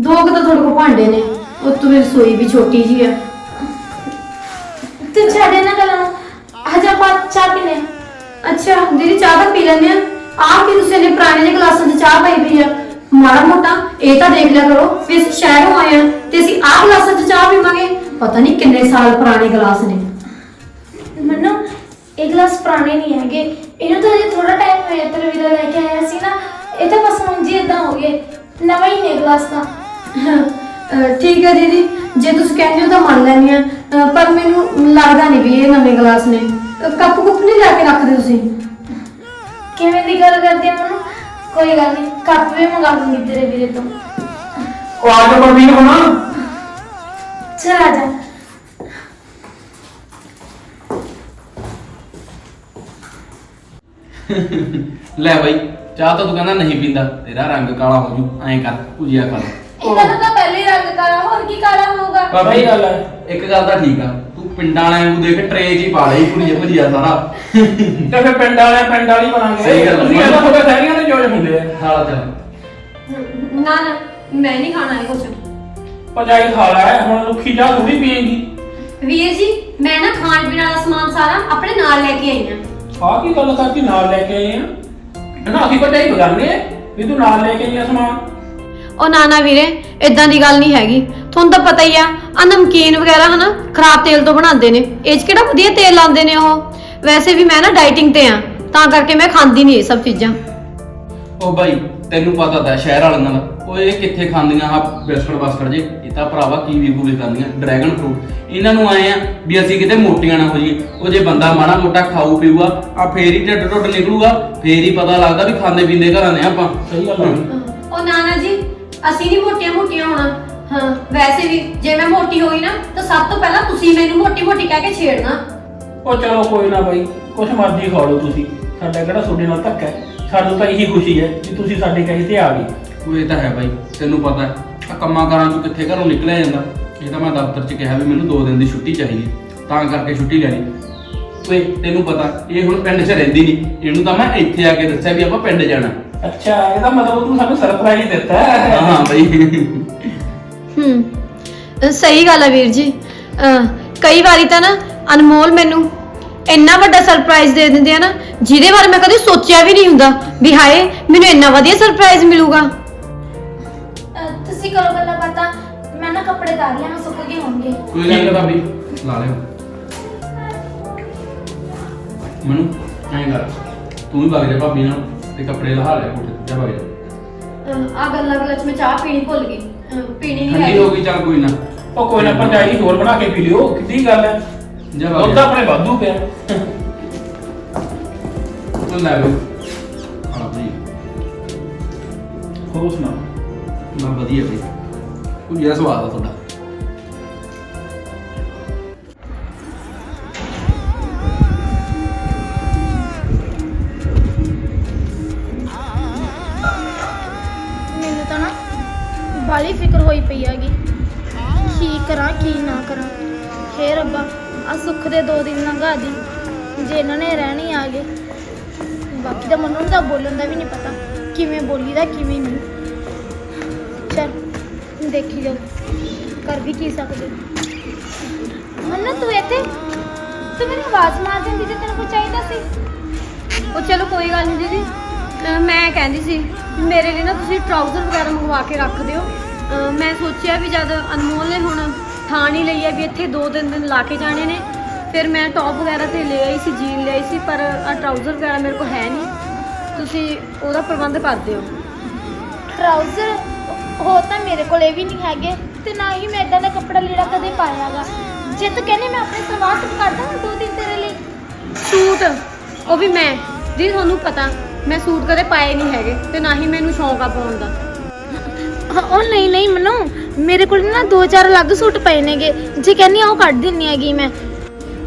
Speaker 3: ਦੋ ਕੁ ਤਾਂ ਤੁਹਾਡੇ ਕੋਲ ਭਾਂਡੇ ਨੇ ਉਹ ਤੋਂ ਵੀ ਰਸੋਈ ਵੀ ਛੋਟੀ ਜੀ ਆ।
Speaker 2: ਤੇ ਛੱਡੇ ਨਾ ਗੱਲਾਂ ਨੂੰ। ਅੱਜ ਆਪਾਂ ਚਾਹ ਪੀਨੇ ਆ।
Speaker 3: ਅੱਛਾ ਦੀਦੀ ਚਾਹ ਤਾਂ ਪੀ ਲੈਂਦੇ ਆ। ਆਹ ਕੀ ਤੁਸੀਂ ਨੇ ਪੁਰਾਣੇ ਜਿਹੇ ਗਲਾਸਾਂ 'ਚ ਚਾਹ ਪਾਈ ਪਈ ਆ। ਮਾੜਾ ਮੋਟਾ ਇਹ ਤਾਂ ਦੇਖ ਲਿਆ ਕਰੋ ਵੀ ਅਸੀਂ ਸ਼ਹਿਰੋਂ ਆਏ ਆ ਤੇ ਅਸੀਂ ਆਹ ਗਲਾਸਾਂ 'ਚ ਚਾਹ ਪੀਵਾਂਗੇ। ਪਤਾ ਨਹੀਂ ਕਿੰਨੇ ਸਾਲ ਪੁਰਾਣੇ ਗਲਾਸ ਨੇ।
Speaker 2: ਮੈਨੂੰ ਇਹ ਗਲਾਸ ਪੁਰਾਣੇ ਨਹੀਂ ਹੈਗੇ। ਇਹਨੂੰ ਤਾਂ ਹਜੇ ਥੋੜਾ ਟਾਈਮ ਹੋਇਆ ਤੇਰੇ ਵੀਰਾ ਲੈ ਕੇ ਆਇਆ ਸੀ ਨਾ। ਇਹ ਤਾਂ ਬਸ ਹੁਣ ਜੀ ਇਦਾਂ ਹੋ ਗਏ। ਨਵਾਂ ਹੀ ਨੇ ਗਲਾਸ ਤਾਂ।
Speaker 3: ਅਹ ਠੀਕ ਹੈ ਦੀਦੀ ਜੇ ਤੁਸੀਂ ਕਹਿੰਦੇ ਹੋ ਤਾਂ ਮੰਨ ਲੈਂਦੀ ਆ ਪਰ ਮੈਨੂੰ ਲੱਗਦਾ ਨਹੀਂ ਵੀ ਇਹ ਨਵੇਂ ਗਲਾਸ ਨੇ। ਅਹ ਕੱਪ ਕੁੱਪ ਨਹੀਂ ਲਿਆ ਕੇ ਰੱਖਦੇ ਤੁਸੀਂ?
Speaker 2: ਕਿਵੇਂ ਦੀ ਗੱਲ ਕਰਦੇ ਆ ਮਨੂੰ ਕੋਈ ਗੱਲ ਨਹੀਂ ਕੱਪ ਵੀ ਮੰਗਾ ਲੂੰਗੀ ਤੇਰੇ ਵੀਰੇ ਤੋਂ।
Speaker 1: ਉਹ ਆ ਜਾ ਪਰਵੀਨ ਹੁਣ।
Speaker 2: ਚਲ ਆ ਜਾ।
Speaker 4: ਲੈ ਬਾਈ ਚਾਹ ਤਾਂ ਤੂੰ ਕਹਿੰਦਾ ਨਹੀਂ ਪੀਂਦਾ ਤੇਰਾ ਰੰਗ ਕਾਲਾ ਹੋ ਜੂ ਐਂ ਕਰ ਭੁਜੀਆ ਖਾ ਲੈ।
Speaker 2: ਇਹਨਾਂ ਦਾ ਤਾਂ ਪਹਿਲੇ ਹੀ ਰੰਗ ਕਾਲਾ ਹੋਰ ਕੀ ਕਾਲਾ ਹੋਊਗਾ?
Speaker 4: ਪਰ
Speaker 1: ਸਹੀ ਗੱਲ ਹੈ।
Speaker 4: ਇੱਕ ਗੱਲ ਤਾਂ ਠੀਕ ਆ ਤੂੰ ਪਿੰਡਾਂ ਵਾਲਿਆਂ ਨੂੰ ਦੇਖ ਟਰੇ 'ਚ ਹੀ ਪਾ ਲਈ ਭੁਜੀਆ ਭੁਜੀਆ ਸਾਰਾ।
Speaker 1: ਤੇ ਫਿਰ ਪਿੰਡ ਵਾਲੇ ਪਿੰਡ ਵਾਲੀ ਬਣਾਂਗੇ।
Speaker 4: ਸਹੀ ਗੱਲ ਹੈ।
Speaker 1: ਤੁਸੀਂ ਇਹਦਾ ਤੁਹਾਡੇ ਸ਼ਹਿਰੀਆਂ ਦੇ ਜੋਜ ਹੁੰਦੇ ਆ।
Speaker 4: ਹਾਲਾ ਚੱਲ।
Speaker 3: ਨਾ ਨਾ ਮੈਂ ਨਹੀਂ ਖਾਣਾ ਇਹ ਕੁਛ।
Speaker 1: ਭਜਾਈ ਖਾ ਲੈ ਹੁਣ ਲੁੱਖੀ ਜਾ ਥੋੜੀ ਪੀਏਗੀ।
Speaker 3: ਵੀਰ ਜੀ ਮੈਂ ਨਾ ਖਾਣ ਪੀਣ ਵਾਲਾ ਸਮਾਨ ਸਾਰਾ ਆਪਣੇ ਨਾਲ ਲੈ ਕੇ ਆਈ ਆ।
Speaker 1: ਆ ਕੀ ਗੱਲ ਕਰਤੀ? ਨਾਲ ਲੈ ਕੇ ਆਏ ਆ? ਨਾ ਅਸੀਂ ਭਜਾਈ ਬਗਾਨੇ ਆ ਵੀ ਤੂੰ ਨਾਲ ਲੈ ਕੇ ਆਈ ਆ ਸਮਾਨ।
Speaker 3: ਉਹ ਨਾ ਨਾ ਵੀਰੇ ਇਦਾਂ ਦੀ ਗੱਲ ਨਹੀਂ ਹੈਗੀ। ਤੁਹਾਨੂੰ ਤਾਂ ਪਤਾ ਹੀ ਆ ਆ ਨਮਕੀਨ ਵਗੈਰਾ ਹਨਾ ਖਰਾਬ ਤੇਲ ਤੋਂ ਬਣਾਉਂਦੇ ਨੇ। ਇਹ 'ਚ ਕਿਹੜਾ ਵਧੀਆ ਤੇਲ ਲਾਉਂਦੇ ਨੇ ਉਹ? ਵੈਸੇ ਵੀ ਮੈਂ ਨਾ ਡਾਈਟਿੰਗ ਤੇ ਆ ਤਾਂ ਕਰਕੇ ਮੈਂ ਖਾਂਦੀ ਨਹੀਂ ਇਹ ਸਭ ਚੀਜ਼ਾਂ।
Speaker 4: ਉਹ ਬਾਈ ਤੈਨੂੰ ਪਤਾ ਤਾਂ ਸ਼ਹਿਰ ਵਾਲਿਆਂ ਨਾਲ ਉਹ ਇਹ ਕਿੱਥੇ ਖਾਂਦੀਆਂ ਆ ਬਿਸਕਟ ਬਾਸਕਟ ਜੇ ਇਹ ਤਾਂ ਭਰਾਵਾ ਕੀਵੀ ਕੂਵੀ ਖਾਂਦੀਆਂ ਡਰੈਗਨ ਫਰੂਟ ਇਹਨਾਂ ਨੂੰ ਆਏ ਆ ਵੀ ਅਸੀਂ ਕਿਤੇ ਮੋਟੀਆਂ ਨਾ ਹੋ ਜਾਈਏ ਉਹ ਜੇ ਬੰਦਾ ਮਾੜਾ ਮੋਟਾ ਖਾਊ ਪੀਊਗਾ ਆ ਫੇਰ ਹੀ ਢਿੱਡ ਢੁੱਡ ਨਿਕਲੂਗਾ ਫੇਰ ਹੀ ਪਤਾ ਲੱਗਦਾ ਵੀ ਖਾਂਦੇ ਪੀਂਦੇ ਘਰਾਂ ਦੇ ਆਪਾਂ।
Speaker 1: ਸਹੀ ਗੱਲ ਹੈ।
Speaker 3: ਉਹ ਨਾਨਾ ਜੀ ਅਸੀਂ ਨਹੀਂ ਮੋਟੀਆਂ ਮੋਟੀਆਂ ਹੋਣਾ। ਹਾਂ ਵੈਸੇ ਵੀ ਜੇ ਮੈਂ ਮੋਟੀ ਹੋਈ ਨਾ ਤਾਂ ਸਭ ਤੋਂ ਪਹਿਲਾਂ ਤੁਸੀਂ ਮੈਨੂੰ ਮੋਟੀ ਮੋਟੀ ਕਹਿ ਕੇ ਛੇੜਨਾ।
Speaker 1: ਉਹ ਚਲੋ ਕੋਈ ਨਾ ਬਾਈ ਕੁਛ ਮਰਜ਼ੀ ਖਾ ਲਓ ਤੁਸੀਂ। ਸਾਡਾ ਕਿਹੜਾ ਤੁਹਾਡੇ ਨਾਲ ਧੱਕਾ ਹੈ? ਸਾਨੂੰ ਤਾਂ ਇਹੀ ਖੁਸ਼ੀ ਹੈ ਕਿ ਤੁਸੀਂ ਸਾਡੇ ਕਹੇ ਤੇ ਆ ਗਏ।
Speaker 4: ਉਹ ਇਹ ਤਾਂ ਹੈ ਬਾਈ ਤੈਨੂੰ ਪਤਾ ਹੈ ਆ ਕੰਮਾਂ ਕਾਰਾਂ ਤੋਂ ਕਿੱਥੇ ਘਰੋਂ ਨਿਕਲਿਆ ਜਾਂਦਾ। ਇਹ ਤਾਂ ਮੈਂ ਦਫ਼ਤਰ 'ਚ ਕਿਹਾ ਵੀ ਮੈਨੂੰ 2 ਦਿਨ ਦੀ ਛੁੱਟੀ ਚਾਹੀਦੀ ਹੈ। ਤਾਂ ਕਰਕੇ ਛੁੱਟੀ ਲੈ ਲਈ। ਓਏ ਤੈਨੂੰ ਪਤਾ ਇਹ ਹੁਣ ਪਿੰਡ 'ਚ ਰਹਿੰਦੀ ਨਹੀਂ ਇਹਨੂੰ ਤਾਂ ਮੈਂ ਇੱਥੇ ਆ ਕੇ ਦੱਸਿਆ ਵੀ ਆਪਾਂ ਪਿੰਡ ਜਾਣਾ।
Speaker 1: ਅੱਛਾ ਇਹਦਾ ਮਤਲਬ ਤੂੰ ਸਾਨੂੰ ਸਰਪ੍ਰਾਈਜ਼ ਦਿੱਤਾ
Speaker 4: ਹਾਂ।
Speaker 1: ਹੈ
Speaker 4: ਹਾਂ ਬਾਈ।
Speaker 3: ਹੂੰ। ਅ, ਸਹੀ ਗੱਲ ਹੈ ਵੀਰ ਜੀ। ਅ, ਕਈ ਵਾਰੀ ਤਾਂ ਨਾ ਅਨਮੋਲ ਮੈਨੂੰ ਇੰਨਾ ਵੱਡਾ ਸਰਪ੍ਰਾਈਜ਼ ਦੇ ਦਿੰਦੇ ਆ ਨਾ ਜਿਹਦੇ ਬਾਰੇ ਮੈਂ ਕਦੇ ਸੋਚਿਆ ਵੀ ਨਹੀਂ ਹੁੰਦਾ ਵੀ ਹਾਏ ਮੈਨੂੰ ਇੰਨਾ ਵਧੀਆ ਸਰਪ੍ਰਾਈਜ਼ ਮਿਲੂਗਾ।
Speaker 2: ਅਹ ਤੁਸੀਂ ਕਰੋ ਗੱਲਾਂ ਬਾਤਾਂ ਮੈਂ ਨਾ ਕੱਪੜੇ ਧਾਰ ਲਿਆ ਮੈਂ ਸੁੱਕ ਗਏ ਹੋਣਗੇ
Speaker 4: ਕੋਈ ਗੱਲ ਨੀ ਭਾਬੀ ਲਾ ਲਿਓ। ਮਨੂੰ ਐਂ ਕਰ ਤੂੰ ਵੀ ਵਗ ਜਾ ਭਾਬੀ ਨਾਲ ਤੇ ਕੱਪੜੇ ਲਹਾ ਲੈ ਕੋਠੇ ਤੇ ਜਾ ਵਗ ਜਾ।
Speaker 3: ਆ ਗੱਲਾਂ ਗੱਲਾਂ ਚ ਮੈਂ ਚਾਹ ਪੀਣੀ ਭੁੱਲ ਗਈ। ਪੀਣੀ
Speaker 4: ਠੰਡੀ ਹੋ ਗਈ ਚੱਲ ਕੋਈ ਨਾ।
Speaker 1: ਉਹ ਕੋਈ ਨਾ ਭਰਜਾਈ ਹੋਰ ਬਣਾ ਕੇ ਪੀ ਲਿਓ ਕਿੱਡੀ ਗੱਲ ਹੈ। ਦੁੱਧ ਆਪਣੇ ਵਾਧੂ ਪਿਆ।
Speaker 4: ਤੂੰ ਲੈ ਲਓ ਹਾਂ ਬਈ
Speaker 1: ਹੋਰ ਸੁਣਾ।
Speaker 4: ਮੈਂ ਵਧੀਆ ਬਈ। ਕੋਈ ਜਿਹੜਾ ਸਵਾਦ ਆ ਤੁਹਾਡਾ।
Speaker 2: ਮੈਨੂੰ ਤਾਂ ਨਾ ਬਾਲੀ ਫਿਕਰ ਹੋਈ ਪਈ ਹੈਗੀ। ਕੀ ਕਰਾਂ ਕੀ ਨਾ ਕਰਾਂ। ਹੇ ਰੱਬਾ। ਆ ਸੁੱਖ ਦੇ ਦੋ ਦਿਨ ਲੰਘਾ ਦੀ, ਜੇ ਇਹਨਾਂ ਨੇ ਰਹਿਣੀ ਆ ਗਏ। ਬਾਕੀ ਤਾਂ ਮੈਨੂੰ ਤਾਂ ਬੋਲਣ ਦਾ ਵੀ ਨਹੀਂ ਪਤਾ, ਕਿਵੇਂ ਬੋਲੀਦਾ ਕਿਵੇਂ ਨਹੀਂ। ਚਲ, ਦੇਖੀ ਜਾਓ, ਕਰ ਵੀ ਕੀ ਸਕਦੇ। ਮੰਨਾ, ਤੂੰ ਇੱਥੇ, ਤੂੰ ਮੈਨੂੰ ਆਵਾਜ਼ ਮਾਰ ਦਿੰਦੀ ਜੇ ਤੈਨੂੰ ਕੁਝ ਚਾਹੀਦਾ ਸੀ।
Speaker 3: ਉਹ ਚਲੋ ਕੋਈ ਗੱਲ ਨਹੀਂ ਦੀਦੀ। ਅਹ ਮੈਂ ਕਹਿੰਦੀ ਸੀ, ਮੇਰੇ ਲਈ ਨਾ ਤੁਸੀਂ ਟਰਾਊਜ਼ਰ ਵਗੈਰਾ ਮੰਗਵਾ ਕੇ ਰੱਖ ਦਿਓ। ਅਹ ਮੈਂ ਸੋਚਿਆ ਵੀ ਜਦ ਅਨਮੋਲ ਨੇ ਹੁਣ ਥਾਣ ਹੀ ਲਈ ਹੈ ਵੀ ਇੱਥੇ ਦੋ ਤਿੰਨ ਦਿਨ ਲਾ ਕੇ ਜਾਣੇ ਨੇ। ਫਿਰ ਮੈਂ ਟੌਪ ਵਗੈਰਾ ਤੇ ਲੈ ਆਈ ਸੀ ਜੀਨ ਲੈ ਆਈ ਸੀ ਪਰ ਆ ਟਰਾਊਜ਼ਰ ਵਗੈਰਾ ਮੇਰੇ ਕੋਲ ਹੈ ਨਹੀਂ। ਤੁਸੀਂ ਉਹਦਾ ਪ੍ਰਬੰਧ ਕਰ ਦਿਓ।
Speaker 2: ਟਰਾਊਜ਼ਰ ਹੋ ਤਾਂ ਮੇਰੇ ਕੋਲ ਇਹ ਵੀ ਨਹੀਂ ਹੈਗੇ ਤੇ ਨਾ ਹੀ ਮੈਂ ਇਦਾਂ ਦਾ ਕੱਪੜਾ ਲੀੜਾ ਕਦੇ ਪਾਇਆਗਾ ਜੇ ਤੂੰ ਕਹਿੰਦੀ ਮੈਂ ਆਪਣੇ ਸਲਵਾਰ ਸੂਟ ਕਰ ਦਾਂ ਦੋ ਦਿਨ ਤੇਰੇ ਲਈ।
Speaker 3: ਸੂਟ? ਉਹ ਵੀ ਮੈਂ ਜੀ ਤੁਹਾਨੂੰ ਪਤਾ ਮੈਂ ਸੂਟ ਕਦੇ ਪਾਏ ਨਹੀਂ ਹੈਗੇ ਤੇ ਨਾ ਹੀ ਮੈਨੂੰ ਸ਼ੌਂਕ ਆ ਪਾਉਣ ਦਾ।
Speaker 2: ਉਹ ਨਹੀਂ ਨਹੀਂ ਮਨੂ ਮੇਰੇ ਕੋਲ ਨਾ ਦੋ ਚਾਰ ਅਲੱਗ ਸੂਟ ਪਏ ਨੇਗੇ। ਜੇ ਕਹਿੰਦੀ ਆ ਉਹ ਕੱਢ ਦਿੰਨੀ ਹੈਗੀ ਮੈਂ।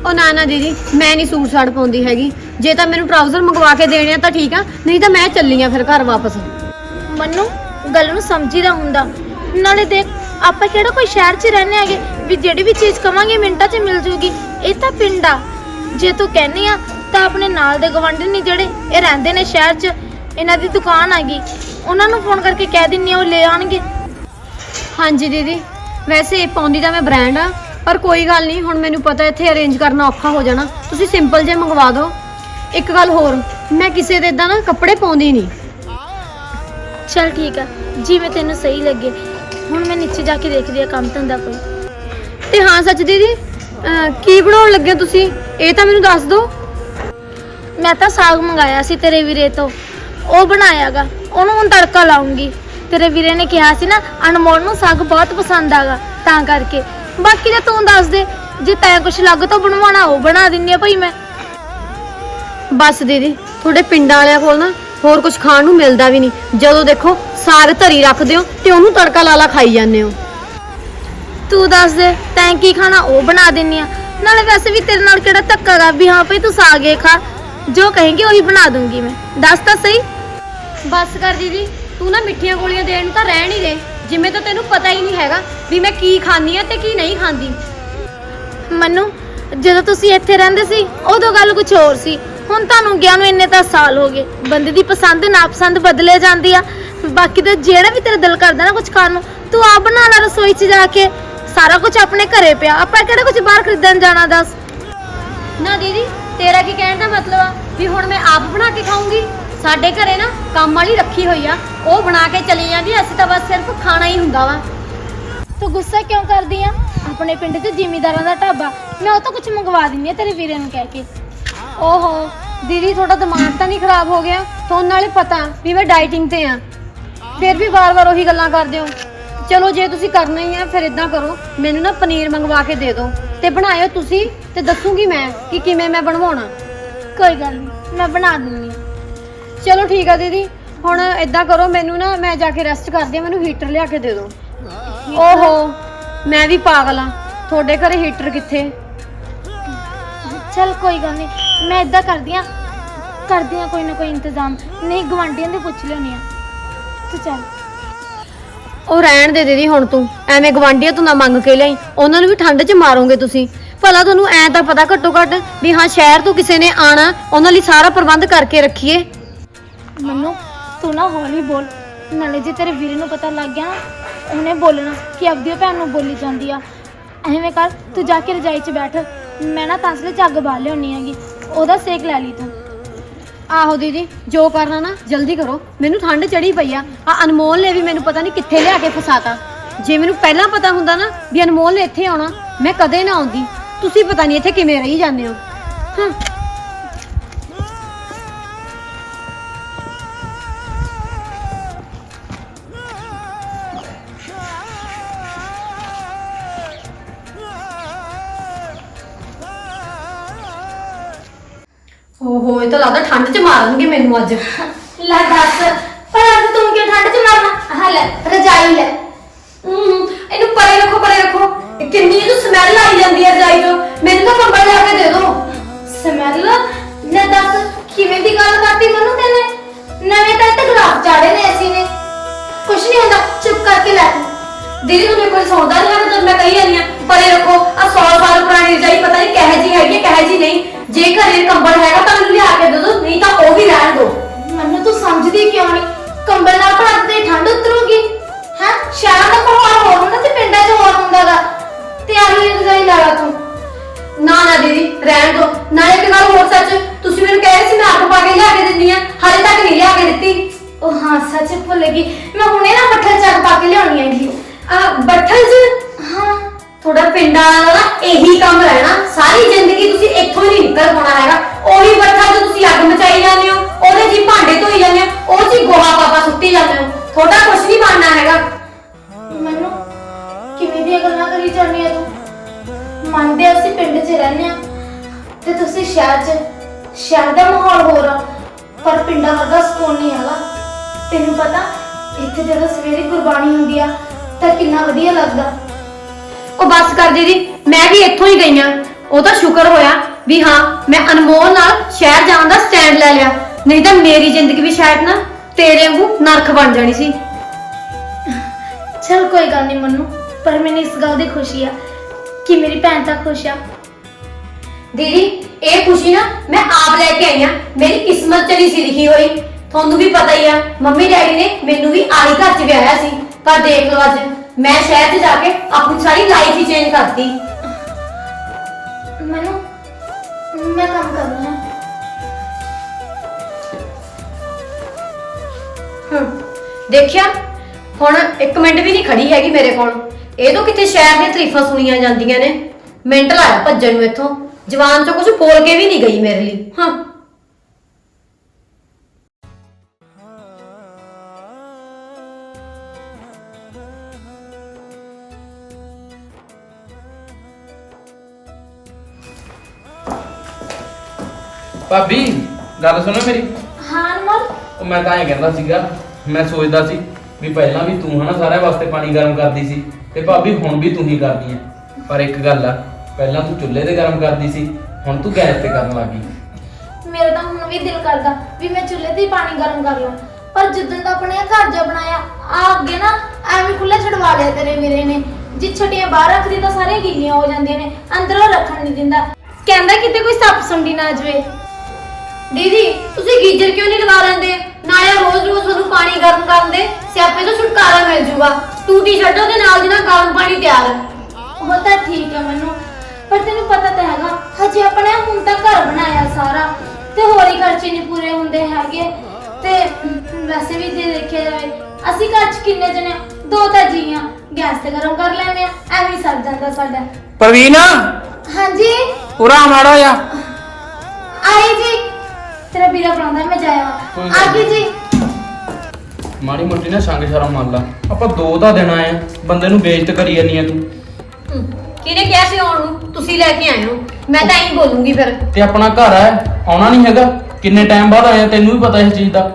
Speaker 3: ਉਹ ਨਾ ਨਾ ਦੀਦੀ ਮੈਂ ਨਹੀਂ ਸੂਟ ਸਾੜ ਪਾਉਂਦੀ ਹੈਗੀ। ਜੇ ਤਾਂ ਮੈਨੂੰ ਟਰਾਊਜ਼ਰ ਮੰਗਵਾ ਕੇ ਦੇਣੇ ਆ ਤਾਂ ਠੀਕ ਆ ਨਹੀਂ ਤਾਂ ਮੈਂ ਚੱਲੀ ਆ ਫਿਰ ਘਰ ਵਾਪਸ।
Speaker 2: ਮਨੂ ਗੱਲ ਨੂੰ ਸਮਝੀਦਾ ਹੁੰਦਾ। ਨਾਲੇ ਦੇਖ ਆਪਾਂ ਕਿਹੜਾ ਕੋਈ ਸ਼ਹਿਰ 'ਚ ਰਹਿੰਦੇ ਹੈਗੇ ਵੀ ਜਿਹੜੀ ਵੀ ਚੀਜ਼ ਕਵਾਂਗੇ ਮਿੰਟਾਂ 'ਚ ਮਿਲ ਜੂਗੀ ਇਹ ਤਾਂ ਪਿੰਡ ਆ। ਜੇ ਤੂੰ ਕਹਿੰਦੀ ਆ ਤਾਂ ਆਪਣੇ ਨਾਲ ਦੇ ਗਵੰਡੀ ਨੇ ਜਿਹੜੇ ਇਹ ਰਹਿੰਦੇ ਨੇ ਸ਼ਹਿਰ 'ਚ ਇਹਨਾਂ ਦੀ ਦੁਕਾਨ ਹੈਗੀ। ਉਹਨਾਂ ਨੂੰ ਫੋਨ ਕਰਕੇ ਕਹਿ ਦਿੰਨੀ ਆ ਉਹ ਲੈ ਆਣਗੇ
Speaker 3: ਹਾਂਜੀ ਦੀਦੀ ਵੈਸੇ ਪਾਉਂਦੀ ਤਾਂ ਮੈਂ ਬ੍ਰਾਂਡ ਆ ਪਰ ਕੋਈ ਗੱਲ ਨਹੀਂ ਹੁਣ ਮੈਨੂੰ ਪਤਾ ਇੱਥੇ ਅਰੇਂਜ ਕਰਨਾ ਔਖਾ ਹੋ ਜਾਣਾ। ਤੁਸੀਂ ਸਿੰਪਲ ਜੇ ਮੰਗਵਾ ਦਿਓ। ਇੱਕ ਗੱਲ ਹੋਰ ਮੈਂ ਕਿਸੇ ਦੇ ਇਦਾਂ ਨਾ ਕੱਪੜੇ ਪਾਉਂਦੀ ਨਹੀਂ।
Speaker 2: ਚਲ ਠੀਕ ਆ ਜਿਵੇਂ ਤੈਨੂੰ ਸਹੀ ਲੱਗੇ। ਹੁਣ ਮੈਂ ਨੀਚੇ ਜਾ ਕੇ ਦੇਖਦੀ ਆ ਕੰਮ ਧੰਦਾ ਕੋਈ।
Speaker 3: ਤੇ ਹਾਂ ਸੱਚ ਦੀਦੀ ਅਹ, ਕੀ ਬਣਾਉਣ ਲੱਗੇ ਹੋ ਤੁਸੀਂ? ਇਹ ਤਾਂ ਮੈਨੂੰ ਦੱਸ ਦਿਓ।
Speaker 2: ਮੈਂ ਤਾਂ ਸਾਗ ਮੰਗਾਇਆ ਸੀ ਤੇਰੇ ਵੀਰੇ ਤੋਂ। ਉਹ ਬਣਾਇਆਗਾ। ਉਹਨੂੰ ਹੁਣ ਤੜਕਾ ਲਾਉਂਗੀ। ਤੇਰੇ ਵੀਰੇ ਨੇ ਕਿਹਾ ਸੀ ਨਾ ਅਨਮੋਲ ਨੂੰ ਸਾਗ ਬਹੁਤ ਪਸੰਦ ਆਗਾ ਤਾਂ ਕਰਕੇ। ਬਾਕੀ ਤਾਂ ਤੂੰ ਦੱਸ ਦੇ ਜੇ ਤੈਂ ਕੁਛ ਲੱਗ ਤੋਂ ਬਣਵਾਉਣਾ ਉਹ ਬਣਾ ਦਿੰਨੀ ਆ ਭਾਈ ਮੈਂ।
Speaker 3: ਬਸ ਦੀਦੀ ਤੁਹਾਡੇ ਪਿੰਡਾਂ ਵਾਲਿਆਂ ਕੋਲ ਨਾ ਹੋਰ ਕੁਝ ਖਾਣ ਨੂੰ ਮਿਲਦਾ ਵੀ ਨਹੀਂ। ਜਦੋਂ ਦੇਖੋ ਸਾਗ ਧਰੀ ਰੱਖਦੇ ਹੋ ਤੇ ਉਹਨੂੰ ਤੜਕਾ ਲਾ ਲਾ ਖਾਈ ਜਾਂਦੇ ਹੋ।
Speaker 2: ਤੂੰ ਦੱਸ ਦੇ ਤੈਂ ਕੀ ਖਾਣਾ ਉਹ ਬਣਾ ਦਿੰਨੀ ਆ। ਨਾਲੇ ਵੈਸੇ ਵੀ ਤੇਰੇ ਨਾਲ ਕਿਹੜਾ ਧੱਕਾ ਗਾ ਵੀ ਹਾਂ ਭਾਈ ਤੂੰ ਸਾਗ ਖਾ। ਜੋ ਕਹੇਂਗੀ ਉਹੀ ਬਣਾ ਦੂੰਗੀ ਮੈਂ। ਦੱਸ ਤਾਂ ਸਹੀ।
Speaker 3: ਬਸ ਕਰ ਦੀਦੀ ਤੂੰ ਨਾ ਮਿੱਠੀਆਂ ਗੋਲੀਆਂ ਦੇਣ ਨੂੰ ਤਾਂ ਰਹਿ ਨਹੀਂ ਦੇ। ਜਿਵੇਂ ਤਾਂ ਤੈਨੂੰ ਪਤਾ ਹੀ ਨਹੀਂ ਹੈਗਾ ਵੀ ਮੈਂ ਕੀ ਖਾਂਦੀ ਆ ਤੇ ਕੀ ਨਹੀਂ ਖਾਂਦੀ।
Speaker 2: ਮੈਨੂੰ ਜਦੋਂ ਤੁਸੀਂ ਇੱਥੇ ਰਹਿੰਦੇ ਸੀ ਉਦੋਂ ਗੱਲ ਕੁਝ ਹੋਰ ਸੀ। ਹੁਣ ਤੁਹਾਨੂੰ ਗਿਆ ਨੂੰ ਇੰਨੇ ਤਾਂ ਸਾਲ ਹੋ ਗਏ। ਬੰਦੇ ਦੀ ਪਸੰਦ ਨਾ ਪਸੰਦ ਬਦਲੇ ਜਾਂਦੀ ਆ। ਬਾਕੀ ਤਾਂ ਜਿਹੜਾ ਵੀ ਤੇਰਾ ਦਿਲ ਕਰਦਾ ਨਾ ਕੁਝ ਖਾਣ ਨੂੰ ਤੂੰ ਆਪ ਬਣਾ ਲੈ ਰਸੋਈ 'ਚ ਜਾ ਕੇ। ਸਾਰਾ ਕੁਝ ਆਪਣੇ ਘਰੇ ਪਿਆ। ਆਪਾਂ ਕਿਹੜਾ ਕੁਝ ਬਾਹਰ ਖਰੀਦਣ ਜਾਣਾ ਦੱਸ?
Speaker 3: ਨਾ ਦੀਦੀ ਤੇਰਾ ਕੀ ਕਹਿਣ ਦਾ ਮਤਲਬ ਆ? ਵੀ ਹੁਣ ਮੈਂ ਆਪ ਬਣਾ ਕੇ ਖਾਊਂਗੀ? ਸਾਡੇ ਘਰੇ ਨਾ ਕੰਮ ਵਾਲੀ ਰੱਖੀ ਹੋਈ ਆ। ਉਹ ਬਣਾ ਕੇ ਚਲੀ ਜਾਂਦੀ ਆ, ਅਸੀਂ ਤਾਂ ਬਸ ਸਿਰਫ ਖਾਣਾ ਹੀ ਹੁੰਦਾ ਵਾ।
Speaker 2: ਤੂੰ ਗੁੱਸਾ ਕਿਉਂ ਕਰਦੀ ਆ? ਆਪਣੇ ਪਿੰਡ 'ਚ ਜ਼ਿਮੀਦਾਰਾਂ ਦਾ ਢਾਬਾ। ਮੈਂ ਉਹ ਤੋਂ ਕੁਝ ਮੰਗਵਾ ਦਿੰਨੀ ਆ ਤੇਰੇ ਵੀਰੇ ਨੂੰ ਕਹਿ ਕੇ।
Speaker 3: ਓਹੋ ਦੀਦੀ ਤੁਹਾਡਾ ਦਿਮਾਗ ਤਾਂ ਨਹੀਂ ਖਰਾਬ ਹੋ ਗਿਆ? ਤੁਹਾਨੂੰ ਨਾਲੇ ਪਤਾ ਵੀ ਮੈਂ ਡਾਈਟਿੰਗ ਤੇ ਆ। ਫਿਰ ਵੀ ਵਾਰ-ਵਾਰ ਉਹੀ ਗੱਲਾਂ ਕਰਦੇ ਹੋ। ਚਲੋ ਜੇ ਤੁਸੀਂ ਕਰਨਾ ਹੀ ਆ ਫਿਰ ਇਦਾਂ ਕਰੋ। ਮੈਨੂੰ ਨਾ ਪਨੀਰ ਮੰਗਵਾ ਕੇ ਦੇ ਦਿਓ। ਤੇ ਬਣਾਇਓ ਤੁਸੀਂ ਤੇ ਦੱਸੂਗੀ ਮੈਂ ਕਿ ਕਿਵੇਂ ਮੈਂ ਬਣਵਾਉਣਾ।
Speaker 2: ਕੋਈ ਗੱਲ ਨਹੀਂ ਮੈਂ ਬਣਾ ਦਿੰਨੀ ਆ
Speaker 3: ਚਲੋ ਠੀਕ ਆ ਦੀਦੀ। ਹੁਣ ਇਦਾਂ ਕਰੋ ਮੈਨੂੰ ਨਾ ਮੈਂ ਜਾ ਕੇ ਰੈਸਟ ਕਰਦੀ ਆ ਮੈਨੂੰ ਹੀਟਰ ਲਿਆ ਕੇ ਦੇ ਦਿਓ। ਓਹੋ ਮੈਂ ਵੀ ਪਾਗਲ ਆ। ਤੁਹਾਡੇ ਘਰੇ ਹੀਟਰ ਕਿੱਥੇ?
Speaker 2: ਚਲ ਕੋਈ ਗੱਲ ਨਹੀਂ ਮੈਂ ਇਦਾਂ ਕਰਦੀ ਆ ਕਰਦੀ ਆ ਕੋਈ ਨਾ ਕੋਈ ਇੰਤਜ਼ਾਮ। ਨਹੀਂ ਗਵਾਂਢੀਆਂ ਦੇ ਪੁੱਛ ਲਿਆਉਣੀ ਆ। ਤੂੰ ਚੱਲ।
Speaker 3: ਉਹ ਰਹਿਣ ਦੇ ਦੀਦੀ ਹੁਣ ਤੂੰ ਐਵੇਂ ਗਵਾਂਢੀਆਂ ਤੋਂ ਨਾ ਮੰਗ ਕੇ ਲਿਆਈ ਉਹਨਾਂ ਨੂੰ ਵੀ ਠੰਡ 'ਚ ਮਾਰੋਗੇ ਤੁਸੀਂ। ਭਲਾ ਤੁਹਾਨੂੰ ਐ ਤਾਂ ਪਤਾ ਘੱਟੋ ਘੱਟ ਵੀ ਹਾਂ ਸ਼ਹਿਰ ਤੋਂ ਕਿਸੇ ਨੇ ਆਣਾ ਉਹਨਾਂ ਲਈ ਸਾਰਾ ਪ੍ਰਬੰਧ ਕਰਕੇ ਰੱਖੀਏ।
Speaker 2: ਮੈਨੂੰ, ਤੂੰ ਨਾ ਹੌਲੀ ਬੋਲ। ਨਾਲੇ ਜੇ ਤੇਰੇ ਵੀਰੇ ਨੂੰ ਪਤਾ ਲੱਗ ਗਿਆ ਨਾ ਉਹਨੇ ਬੋਲਣਾ ਕਿ ਆਪਦੀ ਉਹ ਭੈਣ ਨੂੰ ਬੋਲੀ ਜਾਂਦੀ ਆ। ਐਵੇਂ ਕਰ, ਤੂੰ ਜਾ ਕੇ ਰਜਾਈ 'ਚ ਬੈਠ। ਮੈਂ ਨਾ ਤਸਲੇ ਚ ਅੱਗ ਬਾਲ ਲਿਆਉਣੀ ਹੈਗੀ। ਉਹਦਾ ਸੇਕ ਲੈ ਲਈ ਤੂੰ।
Speaker 3: ਆਹੋ ਦੀਦੀ, ਜੋ ਕਰਨਾ ਨਾ, ਜਲਦੀ ਕਰੋ। ਮੈਨੂੰ ਠੰਡ ਚੜੀ ਪਈ ਆ। ਆ ਅਨਮੋਲ ਨੇ ਵੀ ਮੈਨੂੰ ਪਤਾ ਨਹੀਂ ਕਿੱਥੇ ਲਿਆ ਕੇ ਫਸਾਤਾ। ਜੇ ਮੈਨੂੰ ਪਹਿਲਾਂ ਪਤਾ ਹੁੰਦਾ ਨਾ ਵੀ ਅਨਮੋਲ ਨੇ ਇੱਥੇ ਆਉਣਾ, ਮੈਂ ਕਦੇ ਨਾ ਆਉਂਦੀ। ਤੁਸੀਂ ਪਤਾ ਨਹੀਂ ਇੱਥੇ ਕਿਵੇਂ ਰਹੀ ਜਾਂਦੇ ਹੋ। ਹਾਂ। ਠੰਡ 'ਚ ਮਾਰਨਗੇ ਮੈਨੂੰ ਅੱਜ।
Speaker 2: ਲੈ ਦੱਸ ਪਰ ਅੱਜ ਤੂੰ ਕਿਉਂ ਠੰਡ 'ਚ ਮਰਨਾ? ਹਾਂ ਲੈ ਰਜਾਈ ਲੈ।
Speaker 3: ਹੂੰ ਇਹਨੂੰ ਪਰੇ ਰੱਖੋ ਪਰੇ ਰੱਖੋ। ਇਹ ਕਿੰਨੀ ਇਹਨੂੰ ਸਮੈਲ ਆਈ ਜਾਂਦੀ ਹੈ ਰਜਾਈ ਤੋਂ ਮੈਨੂੰ ਤਾਂ ਕੰਬਲ ਲਿਆ ਕੇ ਦੇ ਦਿਓ
Speaker 2: ਸਮੈਲ ਲੈ ਦੱਸ ਕਿਵੇਂ ਦੀ ਗੱਲ ਕਰਤੀ ਮੈਨੂੰ ਤੈਨੇ? ਨਵੇਂ ਤਾਂ ਇੱਥੇ ਗਲਾਸ ਚਾੜੇ ਨੇ ਅਸੀਂ ਨੇ। ਕੁਛ ਨਹੀਂ ਹੁੰਦਾ ਚੁੱਪ ਕਰਕੇ ਲੈ ਤੂੰ।
Speaker 3: ਦੀਦੀ ਤੁਹਾਨੂੰ ਕੋਈ ਸੌਦਾ ਨਹੀਂ ਹੈ ਜਦ ਮੈਂ ਕਹੀ ਜਾਂਦੀ ਆ ਪਰੇ ਰੱਖੋ। ਆ 100 ਸਾਲ ਪੁਰਾਣੀ ਰਜਾਈ ਪਤਾ ਨਹੀਂ ਕਹੇ ਜੀ ਹੈਗੀ ਹੈ ਕਹੇ ਜੀ ਨਹੀਂ। ਜੇ ਘਰੇ ਕੰਬਲ ਹੈਗਾ ਤਾਂ
Speaker 2: ਸਮਝਦੀ ਕਿਉਂ ਨਹੀਂ ਕੰਬਲ ਨਾਲ ਭਰਾ ਤੇ ਠੰਡ ਉਤਰੂਗੀ। ਹੈ? ਸ਼ਹਿਰਾਂ ਦਾ ਮਾਹੌਲ ਹੋਰ ਹੁੰਦਾ ਤੇ ਪਿੰਡਾਂ 'ਚ ਹੋਰ ਹੁੰਦਾਗਾ। ਤੇ ਆਹੀ ਰਜਾਈ ਲਾ ਲਾ ਤੂੰ।
Speaker 3: ਨਾ ਨਾ ਦੀਦੀ, ਰਹਿਣ ਦਿਓ ਨਾਲੇ ਇੱਕ ਗੱਲ ਹੋਰ ਸੱਚ, ਤੁਸੀਂ ਮੈਨੂੰ ਕਹਿ ਰਹੇ ਸੀ ਮੈਂ ਆਪ ਪਾ ਕੇ ਲਿਆ ਕੇ ਦਿੰਦੀ ਆ। ਹਾਲੇ ਤੱਕ ਨਹੀਂ ਲਿਆ ਕੇ ਦਿੱਤੀ।
Speaker 2: ਉਹ ਹਾਂ, ਸੱਚ ਭੁੱਲ ਗਈ। ਮੈਂ ਹੁਣੇ ਨਾ ਬੱਠਲ ਚੱਕ ਪਾ ਕੇ ਲਿਆਉਣੀ ਹੈਗੀ।
Speaker 3: ਆ, ਬੱਠਲ 'ਚ?
Speaker 2: ਹਾਂ।
Speaker 3: ਤੁਹਾਡਾ ਪਿੰਡਾਂ ਦਾ ਨਾ ਇਹੀ ਕੰਮ ਰਹਿਣਾ। ਸਾਰੀ ਜ਼ਿੰਦਗੀ ਤੁਸੀਂ ਇੱਥੋਂ ਹੀ ਨਹੀਂ ਨਿਕਲ ਪਾਉਣਾ ਹੈਗਾ। ਉਹੀ ਬੱਠਾ ਤੇ ਤੁਸੀਂ ਅੱਗ ਮਚਾਈ ਜਾਂਦੇ ਹੋ। ਉਹਦੇ ਜੀ ਭਾਂਡੇ ਧੋਈ ਜਾਂਦੇ ਹੋ ਉਹ ਜੀ ਗੋਹਾ ਪਾਪਾ ਸੁੱਟੀ ਜਾਂਦੇ ਹੋ। ਤੁਹਾਡਾ ਕੁਝ ਨਹੀਂ ਬਣਨਾ ਹੈਗਾ।
Speaker 2: ਮੈਨੂੰ ਕਿਵੇਂ ਦੀਆਂ ਗੱਲਾਂ ਕਰੀ ਜਾਂਦੀ ਆ ਤੂੰ? ਮੰਨਦੇ ਆ ਅਸੀਂ ਪਿੰਡ 'ਚ ਰਹਿੰਦੇ ਆ ਤੇ ਤੁਸੀਂ ਸ਼ਹਿਰ 'ਚ ਸ਼ਹਿਰ ਦਾ ਮਾਹੌਲ ਹੋਰ ਆ ਪਰ ਪਿੰਡਾਂ ਵਰਗਾ ਸਕੂਨ ਨਹੀਂ ਹੈਗਾ। ਤੈਨੂੰ ਪਤਾ ਇੱਥੇ ਜਦੋਂ ਸਵੇਰੇ ਗੁਰਬਾਣੀ ਹੁੰਦੀ ਆ ਤਾਂ ਕਿੰਨਾ ਵਧੀਆ ਲੱਗਦਾ।
Speaker 3: ਉਹ ਬੱਸ ਕਰ ਦੀਦੀ ਮੈਂ ਵੀ ਇੱਥੋਂ ਹੀ ਗਈ ਆ। ਉਹ ਤਾਂ ਸ਼ੁਕਰ ਹੋਇਆ ਵੀ ਹਾਂ ਮੈਂ ਅਨਮੋਲ ਨਾਲ ਸ਼ਹਿਰ ਜਾਣ ਦਾ ਸਟੈਂਡ ਲੈ ਲਿਆ। ਨਹੀਂ ਤਾਂ ਮੇਰੀ ਜ਼ਿੰਦਗੀ ਵੀ ਸ਼ਾਇਦ ਨਾ ਤੇਰੇ ਵਾਂਗੂ ਨਰਕ ਬਣ ਜਾਣੀ ਸੀ।
Speaker 2: ਚਲ ਕੋਈ ਗੱਲ ਨਹੀਂ ਮੰਨੂ ਪਰ ਮੈਨੂੰ ਇਸ ਗੱਲ ਦੀ ਖੁਸ਼ੀ ਆ ਕਿ ਮੇਰੀ ਭੈਣ ਤਾਂ ਖੁਸ਼ ਆ।
Speaker 3: ਦੀਦੀ ਇਹ ਖੁਸ਼ੀ ਨਾ ਮੈਂ ਆਪ ਲੈ ਕੇ ਆਈ ਆ। ਮੇਰੀ ਕਿਸਮਤ ਚ ਨਹੀਂ ਸੀ ਲਿਖੀ ਹੋਈ। ਤੁਹਾਨੂੰ ਵੀ ਪਤਾ ਹੀ ਆ ਮੰਮੀ ਡੈਡੀ ਨੇ ਮੈਨੂੰ ਵੀ ਆਹੀ ਘਰ ਚ ਵਿਆਹਿਆ ਸੀ। ਪਰ ਦੇਖ ਲਓ ਅੱਜ ਮੈਂ ਸ਼ਹਿਰ 'ਚ ਜਾ ਕੇ ਆਪਣੀ ਸਾਰੀ ਲਾਈਫ ਹੀ ਚੇਂਜ ਕਰਤੀ।
Speaker 2: ਮੈਨੂੰ ਮੈਂ ਕੰਮ ਕਰਨਾ
Speaker 3: ਦੇਖਿਆ ਹੁਣ ਇੱਕ ਮਿੰਟ ਵੀ ਨਹੀਂ ਖੜੀ ਹੈਗੀ ਮੇਰੇ ਕੋਲ। ਇਹ ਤੋਂ ਕਿਤੇ ਸ਼ਹਿਰ ਦੀਆਂ ਤਰੀਫਾਂ ਸੁਣੀਆਂ ਜਾਂਦੀਆਂ ਨੇ। ਮਿੰਟ ਲਾਇਆ ਭੱਜਣ ਨੂੰ ਇੱਥੋਂ। ਜਵਾਨ ਚੋਂ ਕੁਝ ਬੋਲ ਕੇ ਵੀ ਨਹੀਂ ਗਈ ਮੇਰੇ ਲਈ। ਹਾਂ।
Speaker 4: ਭਾਬੀ ਗੱਲ ਸੁਣੋ ਮੇਰੀ।
Speaker 2: ਹਾਂ ਅਨਮੋਲ।
Speaker 4: ਮੈਂ ਤਾਂ ਇਹ ਕਹਿੰਦਾ ਸੀਗਾ, ਮੈਂ ਸੋਚਦਾ ਸੀ ਵੀ ਪਹਿਲਾਂ ਵੀ ਤੂੰ ਹਨਾ ਸਾਰਿਆਂ ਵਾਸਤੇ ਪਾਣੀ ਗਰਮ ਕਰਦੀ ਸੀ ਤੇ ਭਾਬੀ ਹੁਣ ਵੀ ਤੂੰ ਹੀ ਕਰਦੀ ਐ। ਪਰ ਇੱਕ ਗੱਲ ਆ, ਪਹਿਲਾਂ ਤੂੰ ਚੁੱਲ੍ਹੇ ਤੇ ਗਰਮ ਕਰਦੀ ਸੀ, ਹੁਣ ਤੂੰ ਗੈਸ ਤੇ ਕਰਨ ਲੱਗੀ
Speaker 2: ਮੇਰਾ ਤਾਂ ਹੁਣ ਵੀ ਦਿਲ ਕਰਦਾ ਵੀ ਮੈਂ ਚੁੱਲ੍ਹੇ ਤੇ ਹੀ ਪਾਣੀ ਗਰਮ ਕਰ ਲਾਂ ਪਰ ਜਿੱਦਣ ਦਾ ਆਪਣੇ ਘਰ ਜਾ ਬਣਾਇਆ, ਆ ਅੱਗੇ ਨਾ ਐਵੇਂ ਖੁੱਲਾ ਛਡਵਾ ਲਿਆ ਤੇਰੇ ਵੀਰੇ ਨੇ। ਜੀ ਛਟੀਆਂ ਬਾਹਰ ਰੱਖਦੀ ਤਾਂ ਸਾਰੇ ਗਿੱਲੀਆਂ ਹੋ ਜਾਂਦੀਆਂ ਨੇ, ਅੰਦਰੋਂ ਰੱਖਣ ਨਹੀਂ ਦਿੰਦਾ। ਕਹਿੰਦਾ ਕਿਤੇ ਕੋਈ ਸੱਪ ਸੰਡੀ ਨਾ ਜਾਵੇ।
Speaker 3: ਦੀਦੀ, ਤੁਸੀਂ ਗੀਜ਼ਰ ਕਿਉਂ ਨਹੀਂ ਲਵਾ ਲੈਂਦੇ? ਨਾਲੇ ਰੋਜ਼-ਰੋਜ਼ ਤੁਹਾਨੂੰ ਪਾਣੀ ਗਰਮ ਕਰਨ ਦੇ ਸਿਆਪੇ ਤੋਂ ਛੁਟਕਾਰਾ ਮਿਲ ਜੂਗਾ। ਟੂਟੀ ਛੱਡੋ ਤੇ ਨਾਲ ਦੀ ਨਾਲ ਗਰਮ ਪਾਣੀ ਤਿਆਰ।
Speaker 2: ਉਹ ਤਾਂ ਠੀਕ ਹੈ ਮੈਨੂੰ ਪਰ ਤੈਨੂੰ ਪਤਾ ਤਾਂ ਹੈਗਾ ਹਜੇ ਆਪਣੇ ਹੁਣ ਤਾਂ ਘਰ ਬਣਾਇਆ ਸਾਰਾ। ਤੇ ਹੋਰ ਹੀ ਖਰਚੇ ਨਹੀਂ ਪੂਰੇ ਹੁੰਦੇ ਹੈਗੇ। ਤੇ ਵੈਸੇ ਵੀ ਜੇ ਦੇਖਿਆ ਜਾਵੇ ਅਸੀਂ ਘਰ 'ਚ ਕਿੰਨੇ ਜਣੇ ਆ? ਦੋ ਤਾਂ ਜੀ ਆ ਗੈਸ ਤੇ ਗਰਮ ਕਰ ਲੈਂਦੇ ਆ ਐਵੇਂ ਹੀ ਸਰ ਜਾਂਦਾ ਸਾਡਾ।
Speaker 1: ਪ੍ਰਵੀਨ!
Speaker 2: ਹਾਂਜੀ?
Speaker 1: ਉਰਾ ਮਾੜਾ ਆ
Speaker 2: ਆਈ ਜੀ ਤੇਰਾ ਵੀਰਾ ਬਣਾਉਂਦਾ ਮੈਂ ਜਾਇਆ
Speaker 4: ਕੋਈ ਗੱਲ
Speaker 2: ਆ ਗਈ ਜੀ।
Speaker 4: ਮਾੜੀ ਮੋਟੀ ਨਾ ਸੰਗ ਸ਼ਰਮ ਮੰਨ ਲਾ। ਆਪਾਂ ਦੋ ਦਾ ਦਿਨ ਆਏ ਆ ਬੰਦੇ ਨੂੰ ਬੇਇੱਜ਼ਤ ਕਰੀ ਜਾਂਦੀ ਆ ਤੂੰ।
Speaker 3: ਹਮ, ਕਿਹਨੇ ਕਿਹਾ ਸੀ ਆਉਣ ਨੂੰ? ਤੁਸੀਂ ਲੈ ਕੇ ਆਏ ਹੋ। ਮੈਂ ਤਾਂ ਇਹੀ ਬੋਲੂੰਗੀ ਫਿਰ।
Speaker 4: ਤੇ ਆਪਣਾ ਘਰ ਹੈ ਆਉਣਾ ਨਹੀਂ ਹੈਗਾ। ਕਿੰਨੇ ਟਾਈਮ ਬਾਅਦ ਆਇਆ ਤੈਨੂੰ ਵੀ ਪਤਾ ਇਸ ਚੀਜ਼ ਦਾ।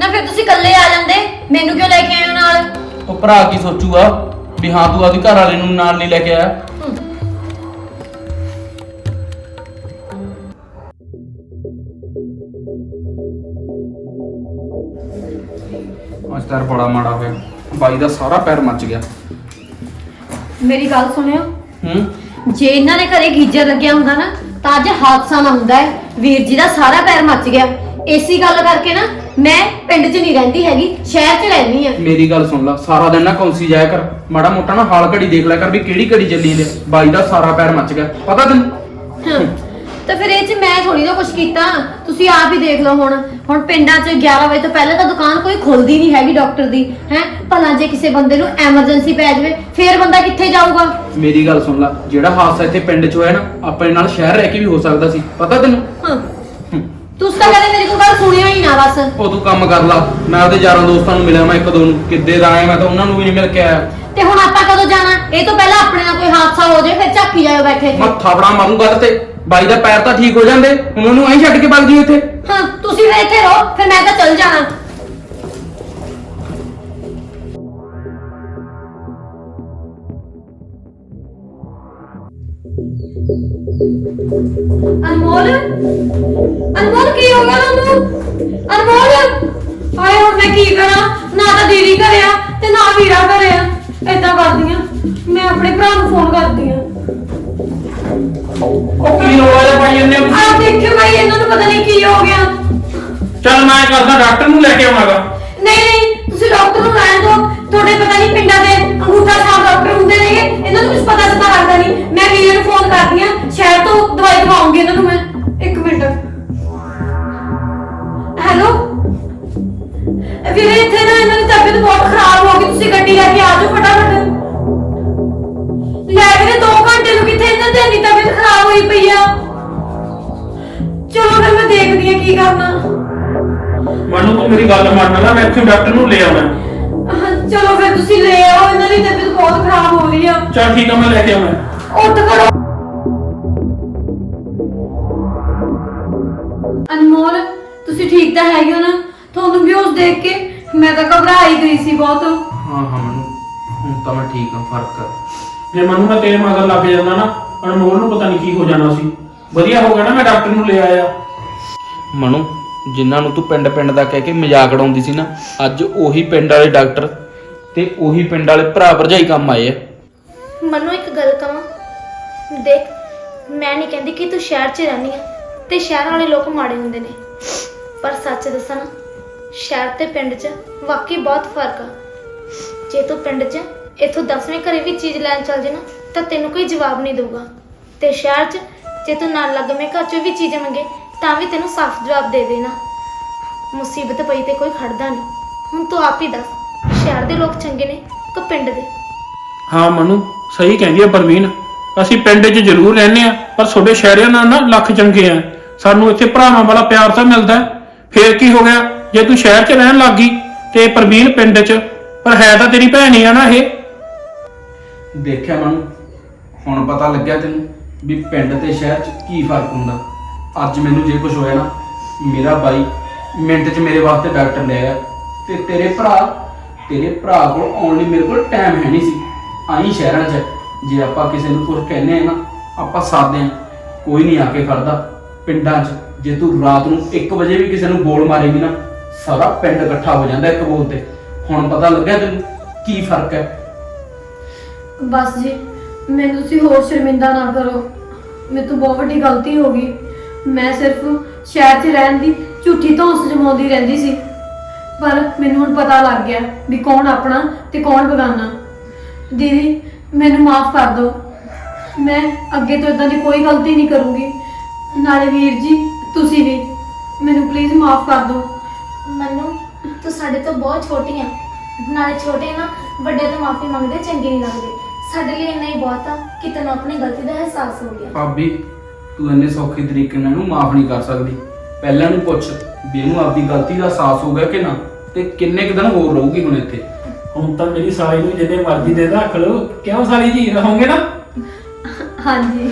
Speaker 3: ਨਾ ਫਿਰ ਤੁਸੀਂ ਇਕੱਲੇ ਆ ਜਾਂਦੇ। ਮੈਨੂੰ ਕਿਉਂ ਲੈ ਕੇ ਆਏ ਹੋ ਨਾਲ?
Speaker 4: ਉਹ ਭਰਾ ਕੀ ਸੋਚੂਗਾ? ਵੀ ਹਾਂ ਤੂੰ ਆਪਦੀ ਘਰ ਵਾਲੇ ਨੂੰ ਨਾਲ ਨਹੀਂ ਲੈ ਕੇ ਆਇਆ। ਤਾਂ ਬੜਾ ਮਾੜਾ ਹੋਇਆ। ਬਾਈ ਦਾ ਸਾਰਾ ਪੈਰ ਮੱਚ ਗਿਆ।
Speaker 3: ਮੇਰੀ ਗੱਲ ਸੁਣਿਓ।
Speaker 4: ਹੂੰ?
Speaker 3: ਜੇ ਇਹਨਾਂ ਦੇ ਘਰੇ ਗੀਜ਼ਰ ਲੱਗਿਆ ਹੁੰਦਾ ਨਾ ਤਾਂ ਅੱਜ ਹਾਦਸਾ ਨਾ ਹੁੰਦਾ ਹੈ। ਵੀਰ ਜੀ ਦਾ ਸਾਰਾ ਪੈਰ ਮੱਚ ਗਿਆ। ਏਸੀ ਗੱਲ ਕਰਕੇ ਨਾ ਮੈਂ ਪਿੰਡ 'ਚ ਨਹੀਂ ਰਹਿੰਦੀ ਹੈਗੀ ਸ਼ਹਿਰ 'ਚ ਰਹਿੰਦੀ ਆ
Speaker 4: ਮੇਰੀ ਗੱਲ ਸੁਣ ਲੈ ਸਾਰਾ ਦਿਨ ਨਾ ਕੌਂਸੀ ਜਾਇਆ ਕਰ। ਮਾੜਾ ਮੋਟਾ ਨਾ ਹਾਲ ਘੜੀ ਦੇਖ ਲਿਆ ਕਰ ਵੀ ਕਿਹੜੀ ਘੜੀ ਚੱਲੀ ਨੇ ਬਾਈ ਦਾ ਸਾਰਾ ਪੈਰ ਮੱਚ ਗਿਆ। ਪਤਾ ਤੈਨੂੰ?
Speaker 3: ਤਾਂ ਫਿਰ ਇਹ 'ਚ ਮੈਂ ਥੋੜੀ ਨਾ ਕੁਝ ਕੀਤਾ। ਤੁਸੀਂ ਆਪ ਹੀ ਦੇਖ ਲਓ ਹੁਣ। ਹੁਣ ਪਿੰਡਾਂ 'ਚ 11 ਵਜੇ ਤੋਂ ਪਹਿਲਾਂ ਤਾਂ ਦੁਕਾਨ ਕੋਈ ਖੁੱਲਦੀ ਨਹੀਂ ਹੈਗੀ ਡਾਕਟਰ ਦੀ ਹੈ? ਭਲਾ ਜੇ ਕਿਸੇ ਬੰਦੇ ਨੂੰ ਐਮਰਜੈਂਸੀ ਪੈ ਜਾਵੇ ਫਿਰ ਬੰਦਾ ਕਿੱਥੇ ਜਾਊਗਾ?
Speaker 4: ਮੇਰੀ ਗੱਲ ਸੁਣ ਲੈ ਜਿਹੜਾ ਹਾਦਸਾ ਇੱਥੇ ਪਿੰਡ 'ਚ ਹੋਇਆ ਨਾ ਆਪਣੇ ਨਾਲ ਸ਼ਹਿਰ ਰਹਿ ਕੇ ਵੀ ਹੋ ਸਕਦਾ ਸੀ। ਪਤਾ ਤੈਨੂੰ?
Speaker 3: ਹਾਂ। ਤੁਸੀਂ ਤਾਂ ਕਦੇ ਮੇਰੀ ਕੋਈ ਗੱਲ ਸੁਣਿਆ ਹੀ ਨਾ ਬਸ।
Speaker 4: ਉਹ ਤੂੰ ਕੰਮ ਕਰ ਲਾ। ਮੈਂ ਉਹਦੇ ਯਾਰਾਂ ਦੋਸਤਾਂ ਨੂੰ ਮਿਲਿਆ ਮੈਂ ਇੱਕ ਦੋ ਨੂੰ। ਕਿੱਦੇ ਦਾ ਆਇਆ ਮੈਂ ਤਾਂ ਉਹਨਾਂ ਨੂੰ ਵੀ ਨਹੀਂ ਮਿਲ ਕੇ ਆਇਆ।
Speaker 3: ਤੇ ਹੁਣ ਆਪਾਂ ਕਦੋਂ ਜਾਣਾ? ਇਹ ਤੋਂ ਪਹਿਲਾਂ ਆਪਣੇ ਨਾਲ ਕੋਈ ਹਾਦਸਾ ਹੋ ਜਾਵੇ ਫਿਰ ਝਾਕੀ ਜਾਇਓ ਬੈਠੇ। ਇੱਥੇ।
Speaker 4: ਮੈਂ ਥਾਪੜਾ ਮਾਰੂ ਗੱਲ ਤੇ। ਬਾਈ ਦਾ ਪੈਰ ਤਾਂ ਠੀਕ ਹੋ ਜਾਂਦੇ ਹੁਣ ਉਹਨੂੰ ਐਂ ਛੱਡ ਕੇ ਵਗ ਜੀ ਇੱਥੇ
Speaker 3: ਹਾਂ ਤੁਸੀਂ ਫਿਰ ਇੱਥੇ ਰਹੋ ਫਿਰ ਮੈਂ ਤਾਂ ਚੱਲ ਜਾਣਾ ਅਨਮੋਲ? ਅਨਮੋਲ ਕੀ ਹੋ ਗਿਆ ਤੁਹਾਨੂੰ? ਅਨਮੋਲ ਹਾਏ ਹੁਣ ਮੈਂ ਕੀ ਕਰਾਂ? ਨਾ ਤਾਂ ਦੀਦੀ ਘਰੇ ਆ ਤੇ ਨਾ ਵੀਰਾ ਘਰੇ ਆ। ਏਦਾਂ ਕਰਦੀ ਆ। ਮੈਂ ਆਪਣੇ ਭਰਾ ਨੂੰ ਫੋਨ ਕਰਦੀ ਆ।
Speaker 1: ਉਹ
Speaker 3: ਇਹਨਾਂ ਨੂੰ ਪਤਾ ਨਹੀਂ ਕੀ ਹੋ ਗਿਆ।
Speaker 1: ਚੱਲ ਮੈਂ ਕਰਦਾ ਡਾਕਟਰ ਨੂੰ ਲੈ ਕੇ ਆਵਾਂਗਾ।
Speaker 3: ਨਹੀਂ ਨਹੀਂ ਤੁਸੀਂ ਡਾਕਟਰ ਨੂੰ ਰਹਿਣ ਦਿਓ। ਤੁਹਾਡੇ ਪਤਾ ਨਹੀਂ ਪਿੰਡਾਂ ਦੇ ਅੰਗੂਠਾ ਛਾਪ ਡਾਕਟਰ ਹੁੰਦੇ ਨੇਗੇ। ਇਹਨਾਂ ਨੂੰ ਕੁਝ ਪਤਾ ਸਤਾ ਲੱਗਦਾ ਨਹੀਂ। ਮੈਂ ਵੀਰੇ ਨੂੰ ਫੋਨ ਕਰਦੀ ਆ ਸ਼ਹਿਰ ਤੋਂ ਦਵਾਈ ਦਵਾਉਂਗੀ ਇਹਨਾਂ ਨੂੰ ਮੈਂ। ਇੱਕ ਮਿੰਟ। ਹੈਲੋ? ਵੀਰੇ ਇੱਥੇ ਨਾ ਇਹਨਾਂ ਦੀ ਤਬੀਅਤ ਬਹੁਤ ਖਰਾਬ ਹੋ ਗਈ। ਤੁਸੀਂ ਗੱਡੀ ਲੈ ਕੇ ਆ ਜਾਓ ਫਟਾਫਟ। ਲੈ ਵੀਰੇ 2 ਘੰਟੇ ਨੂੰ ਕਿੱਥੇ ਇਹਨਾਂ ਦੀ ਇੰਨੀ ਤਬੀਅਤ ਖਰਾਬ ਹੋਈ ਪਈ ਆ? ਚਲੋ ਫਿਰ ਮੈਂ ਦੇਖਦੀ ਆ ਕੀ ਕਰਨਾ।
Speaker 1: ਮਨੂੰ ਤੂੰ ਮੇਰੀ ਗੱਲ ਮੰਨ ਲੈ ਮੈਂ ਇੱਥੇ ਡਾਕਟਰ ਨੂੰ ਲੈ ਆਉਣਾ
Speaker 3: ਹਾਂ, ਚਲੋ ਫਿਰ ਤੁਸੀਂ ਲੈ ਆਓ ਇਹਨਾਂ ਦੀ ਤਬੀਅਤ ਬਹੁਤ ਖਰਾਬ ਹੋ ਰਹੀ ਆ।
Speaker 1: ਚੱਲ ਠੀਕ ਆ ਮੈਂ ਲੈ ਕੇ ਆਉਣਾ
Speaker 3: ਉੱਠ ਖੜੋ। ਅਨਮੋਲ ਤੁਸੀਂ ਠੀਕ ਤਾਂ ਹੈਗੇ ਹੋ ਨਾ? ਤੁਹਾਨੂੰ ਵੀ ਉਸ ਦੇਖ ਕੇ ਮੈਂ ਤਾਂ ਘਬਰਾਈ ਗਈ ਸੀ ਬਹੁਤ।
Speaker 4: ਹਾਂ ਹਾਂ ਮੈਨੂੰ। ਹੁਣ ਤਾਂ ਮੈਂ ਠੀਕ ਹਾਂ ਫ਼ਰਕ ਆ।
Speaker 1: ਜੇ ਮਨੂੰ ਮੈਂ ਤੇਰੇ ਮਗਰ ਲੱਗ ਜਾਂਦਾ ਨਾ ਅਨਮੋਲ ਨੂੰ ਪਤਾ ਨਹੀਂ ਕੀ ਹੋ ਜਾਣਾ ਸੀ। ਵਧੀਆ ਹੋ ਗਿਆ ਨਾ ਮੈਂ ਡਾਕਟਰ ਨੂੰ ਲੈ ਆਇਆ।
Speaker 4: ਮਨੂ ਜਿਨ੍ਹਾਂ ਨੂੰ ਤੂੰ ਪਿੰਡ ਪਿੰਡ ਦਾ ਕਹਿ ਕੇ ਮਜ਼ਾਕ ਉਡਾਉਂਦੀ ਸੀ ਨਾ ਅੱਜ ਉਹੀ ਪਿੰਡ ਵਾਲੇ ਡਾਕਟਰ ਤੇ ਉਹੀ ਪਿੰਡ ਵਾਲੇ ਭਰਾ ਭਰਜਾਈ ਕੰਮ ਆਏ ਆ।
Speaker 2: ਮੈਨੂੰ ਇੱਕ ਗੱਲ ਕਵਾਂ। ਦੇਖ ਮੈਂ ਨਹੀਂ ਕਹਿੰਦੀ ਕਿ ਤੂੰ ਸ਼ਹਿਰ 'ਚ ਰਹਿੰਦੀ ਆ ਤੇ ਸ਼ਹਿਰ ਵਾਲੇ ਲੋਕ ਮਾੜੇ ਹੁੰਦੇ ਨੇ। ਪਰ ਸੱਚ ਦੱਸਾਂ ਨਾ ਸ਼ਹਿਰ ਤੇ ਪਿੰਡ 'ਚ ਵਾਕਈ ਬਹੁਤ ਫ਼ਰਕ ਆ। ਜੇ ਤੂੰ ਪਿੰਡ 'ਚ ਇਥੋਂ 10ਵੇਂ ਘਰੇ ਵੀ ਚੀਜ਼ ਲੈਣ ਚੱਲ ਜੇ ਨਾ ਤਾਂ ਤੈਨੂੰ ਕੋਈ ਜਵਾਬ ਨਹੀਂ ਦਊਗਾ। ਤੇ ਸ਼ਹਿਰ 'ਚ ਜੇ ਤੂੰ ਨਾਲ ਲੱਗਵੇਂ ਘਰ 'ਚੋਂ ਵੀ ਚੀਜ਼ ਮੰਗੇ ਤਾਂ ਵੀ ਤੈਨੂੰ ਸਾਫ਼ ਜਵਾਬ ਦੇ ਦੇਣਾ। ਮੁਸੀਬਤ ਪਈ ਤੇ ਕੋਈ ਖੜਦਾ ਨਹੀਂ। ਹੁਣ ਤੂੰ ਆਪ ਹੀ ਦੱਸ ਸ਼ਹਿਰ ਦੇ ਲੋਕ ਚੰਗੇ ਨੇ ਕਿ ਪਿੰਡ ਦੇ?
Speaker 1: ਹਾਂ ਮਨੂੰ ਸਹੀ ਕਹਿੰਦੀ ਆ ਪ੍ਰਵੀਨ ਅਸੀਂ ਪਿੰਡ 'ਚ ਜ਼ਰੂਰ ਰਹਿੰਦੇ ਆ ਪਰ ਤੁਹਾਡੇ ਸ਼ਹਿਰਿਆਂ ਨਾਲ ਨਾ ਲੱਖ ਚੰਗੇ ਆ। ਸਾਨੂੰ ਇੱਥੇ ਭਰਾਵਾਂ ਵਾਲਾ ਪਿਆਰ ਤਾਂ ਮਿਲਦਾ ਹੈ। ਫੇਰ ਕੀ ਹੋ ਗਿਆ? ਜੇ ਤੂੰ ਸ਼ਹਿਰ 'ਚ ਰਹਿਣ ਲੱਗ ਗਈ ਤੇ ਪ੍ਰਵੀਨ ਪਿੰਡ 'ਚ ਪਰ ਹੈ ਤਾਂ ਤੇਰੀ ਭੈਣ ਹੀ ਆ ਨਾ ਇਹ।
Speaker 4: ਦੇਖਿਆ ਮਨੂ ਹੁਣ ਪਤਾ ਲੱਗਿਆ ਤੈਨੂੰ। ਵੀ ਪਿੰਡ ਤੇ ਸ਼ਹਿਰ 'ਚ ਕੀ ਫ਼ਰਕ ਹੁੰਦਾ? ਅੱਜ ਮੈਨੂੰ ਜੇ ਕੁਝ ਹੋਇਆ ਨਾ, ਮੇਰਾ ਬਾਈ ਮਿੰਟ 'ਚ ਮੇਰੇ ਵਾਸਤੇ ਡਾਕਟਰ ਲੈ ਆਇਆ ਤੇ ਤੇਰੇ ਭਰਾ ਤੇਰੇ ਭਰਾ ਕੋਲ ਆਉਣ ਲਈ ਮੇਰੇ ਕੋਲ ਟਾਈਮ ਹੈ ਨਹੀਂ ਸੀ। ਆਈ ਸ਼ਹਿਰਾਂ 'ਚ ਜੇ ਆਪਾਂ ਕਿਸੇ ਨੂੰ ਕੁਝ ਕਹਿੰਦੇ ਆ ਨਾ, ਆਪਾਂ ਸਾਦੇ ਆ ਕੋਈ ਨਹੀਂ ਆ ਕੇ ਖੜਦਾ ਪਿੰਡਾਂ 'ਚ। ਜੇ ਤੂੰ ਰਾਤ ਨੂੰ 1 ਵਜੇ ਵੀ ਕਿਸੇ ਨੂੰ ਬੋਲ ਮਾਰੇਗੀ ਨਾ, ਸਾਰਾ ਪਿੰਡ ਇਕੱਠਾ ਹੋ ਜਾਂਦਾ ਇੱਕ ਬੋਲ ਤੇ। ਹੁਣ ਪਤਾ ਲੱਗਿਆ ਤੈਨੂੰ ਕੀ ਫ਼ਰਕ ਹੈ?
Speaker 3: ਬਸ ਜੀ। ਮੈਨੂੰ ਤੁਸੀਂ ਹੋਰ ਸ਼ਰਮਿੰਦਾ ਨਾ ਕਰੋ। ਮੇਰੇ ਤੋਂ ਬਹੁਤ ਵੱਡੀ ਗਲਤੀ ਹੋ ਗਈ। ਮੈਂ ਸਿਰਫ ਸ਼ਹਿਰ 'ਚ ਰਹਿਣ ਦੀ ਝੂਠੀ ਧੌਂਸ ਜਮਾਉਂਦੀ ਰਹਿੰਦੀ ਸੀ। ਪਰ ਮੈਨੂੰ ਹੁਣ ਪਤਾ ਲੱਗ ਗਿਆ ਵੀ ਕੌਣ ਆਪਣਾ ਤੇ ਕੌਣ ਬਗਾਨਾ। ਦੀਦੀ, ਮੈਨੂੰ ਮਾਫ ਕਰ ਦਿਓ। ਮੈਂ ਅੱਗੇ ਤੋਂ ਇਦਾਂ ਦੀ ਕੋਈ ਗਲਤੀ ਨਹੀਂ ਕਰੂੰਗੀ। ਨਾਲੇ ਵੀਰ ਜੀ, ਤੁਸੀਂ ਵੀ। ਮੈਨੂੰ ਪਲੀਜ਼ ਮਾਫ ਕਰ ਦਿਓ।
Speaker 2: ਮੈਨੂੰ, ਤੂੰ ਸਾਡੇ ਤੋਂ ਬਹੁਤ ਛੋਟੀ ਆ। ਨਾਲੇ ਛੋਟੇ ਨਾ ਵੱਡੇ ਤੋਂ ਮਾਫੀ ਮੰਗਦੇ, ਚੰਗੇ ਨਹੀਂ ਲੱਗਦੇ। ਸਾਡੇ ਲਈ ਇੰਨਾ ਹੀ ਬਹੁਤ ਆ ਕਿ ਤੈਨੂੰ ਆਪਣੀ ਗਲਤੀ ਦਾ ਅਹਿਸਾਸ ਹੋ ਗਿਆ।
Speaker 4: ਭਾਬੀ ਤੂੰ ਇੰਨੇ ਸੌਖੇ ਤਰੀਕੇ ਨਾਲ ਇਹਨੂੰ ਮਾਫ ਨਹੀਂ ਕਰ ਸਕਦੀ। ਪਹਿਲਾਂ ਨੂੰ ਪੁੱਛ ਵੀ ਇਹਨੂੰ ਆਪਦੀ ਗਲਤੀ ਦਾ ਅਹਿਸਾਸ ਹੋ ਗਿਆ ਕਿ ਨਾ ਤੇ ਕਿੰਨੇ ਕੁ ਦਿਨ ਹੋਰ ਰਹੂਗੀ ਹੁਣ ਇੱਥੇ?
Speaker 1: ਹੁਣ ਤਾਂ ਮੇਰੀ ਸਾਲੀ ਨੂੰ ਜਿੰਨੇ ਮਰਜ਼ੀ ਦੇ ਰੱਖ ਲਓ। ਕਿਉਂ ਸਾਲੀ ਜੀ ਰਹੋਗੇ ਨਾ?
Speaker 3: ਹਾਂਜੀ।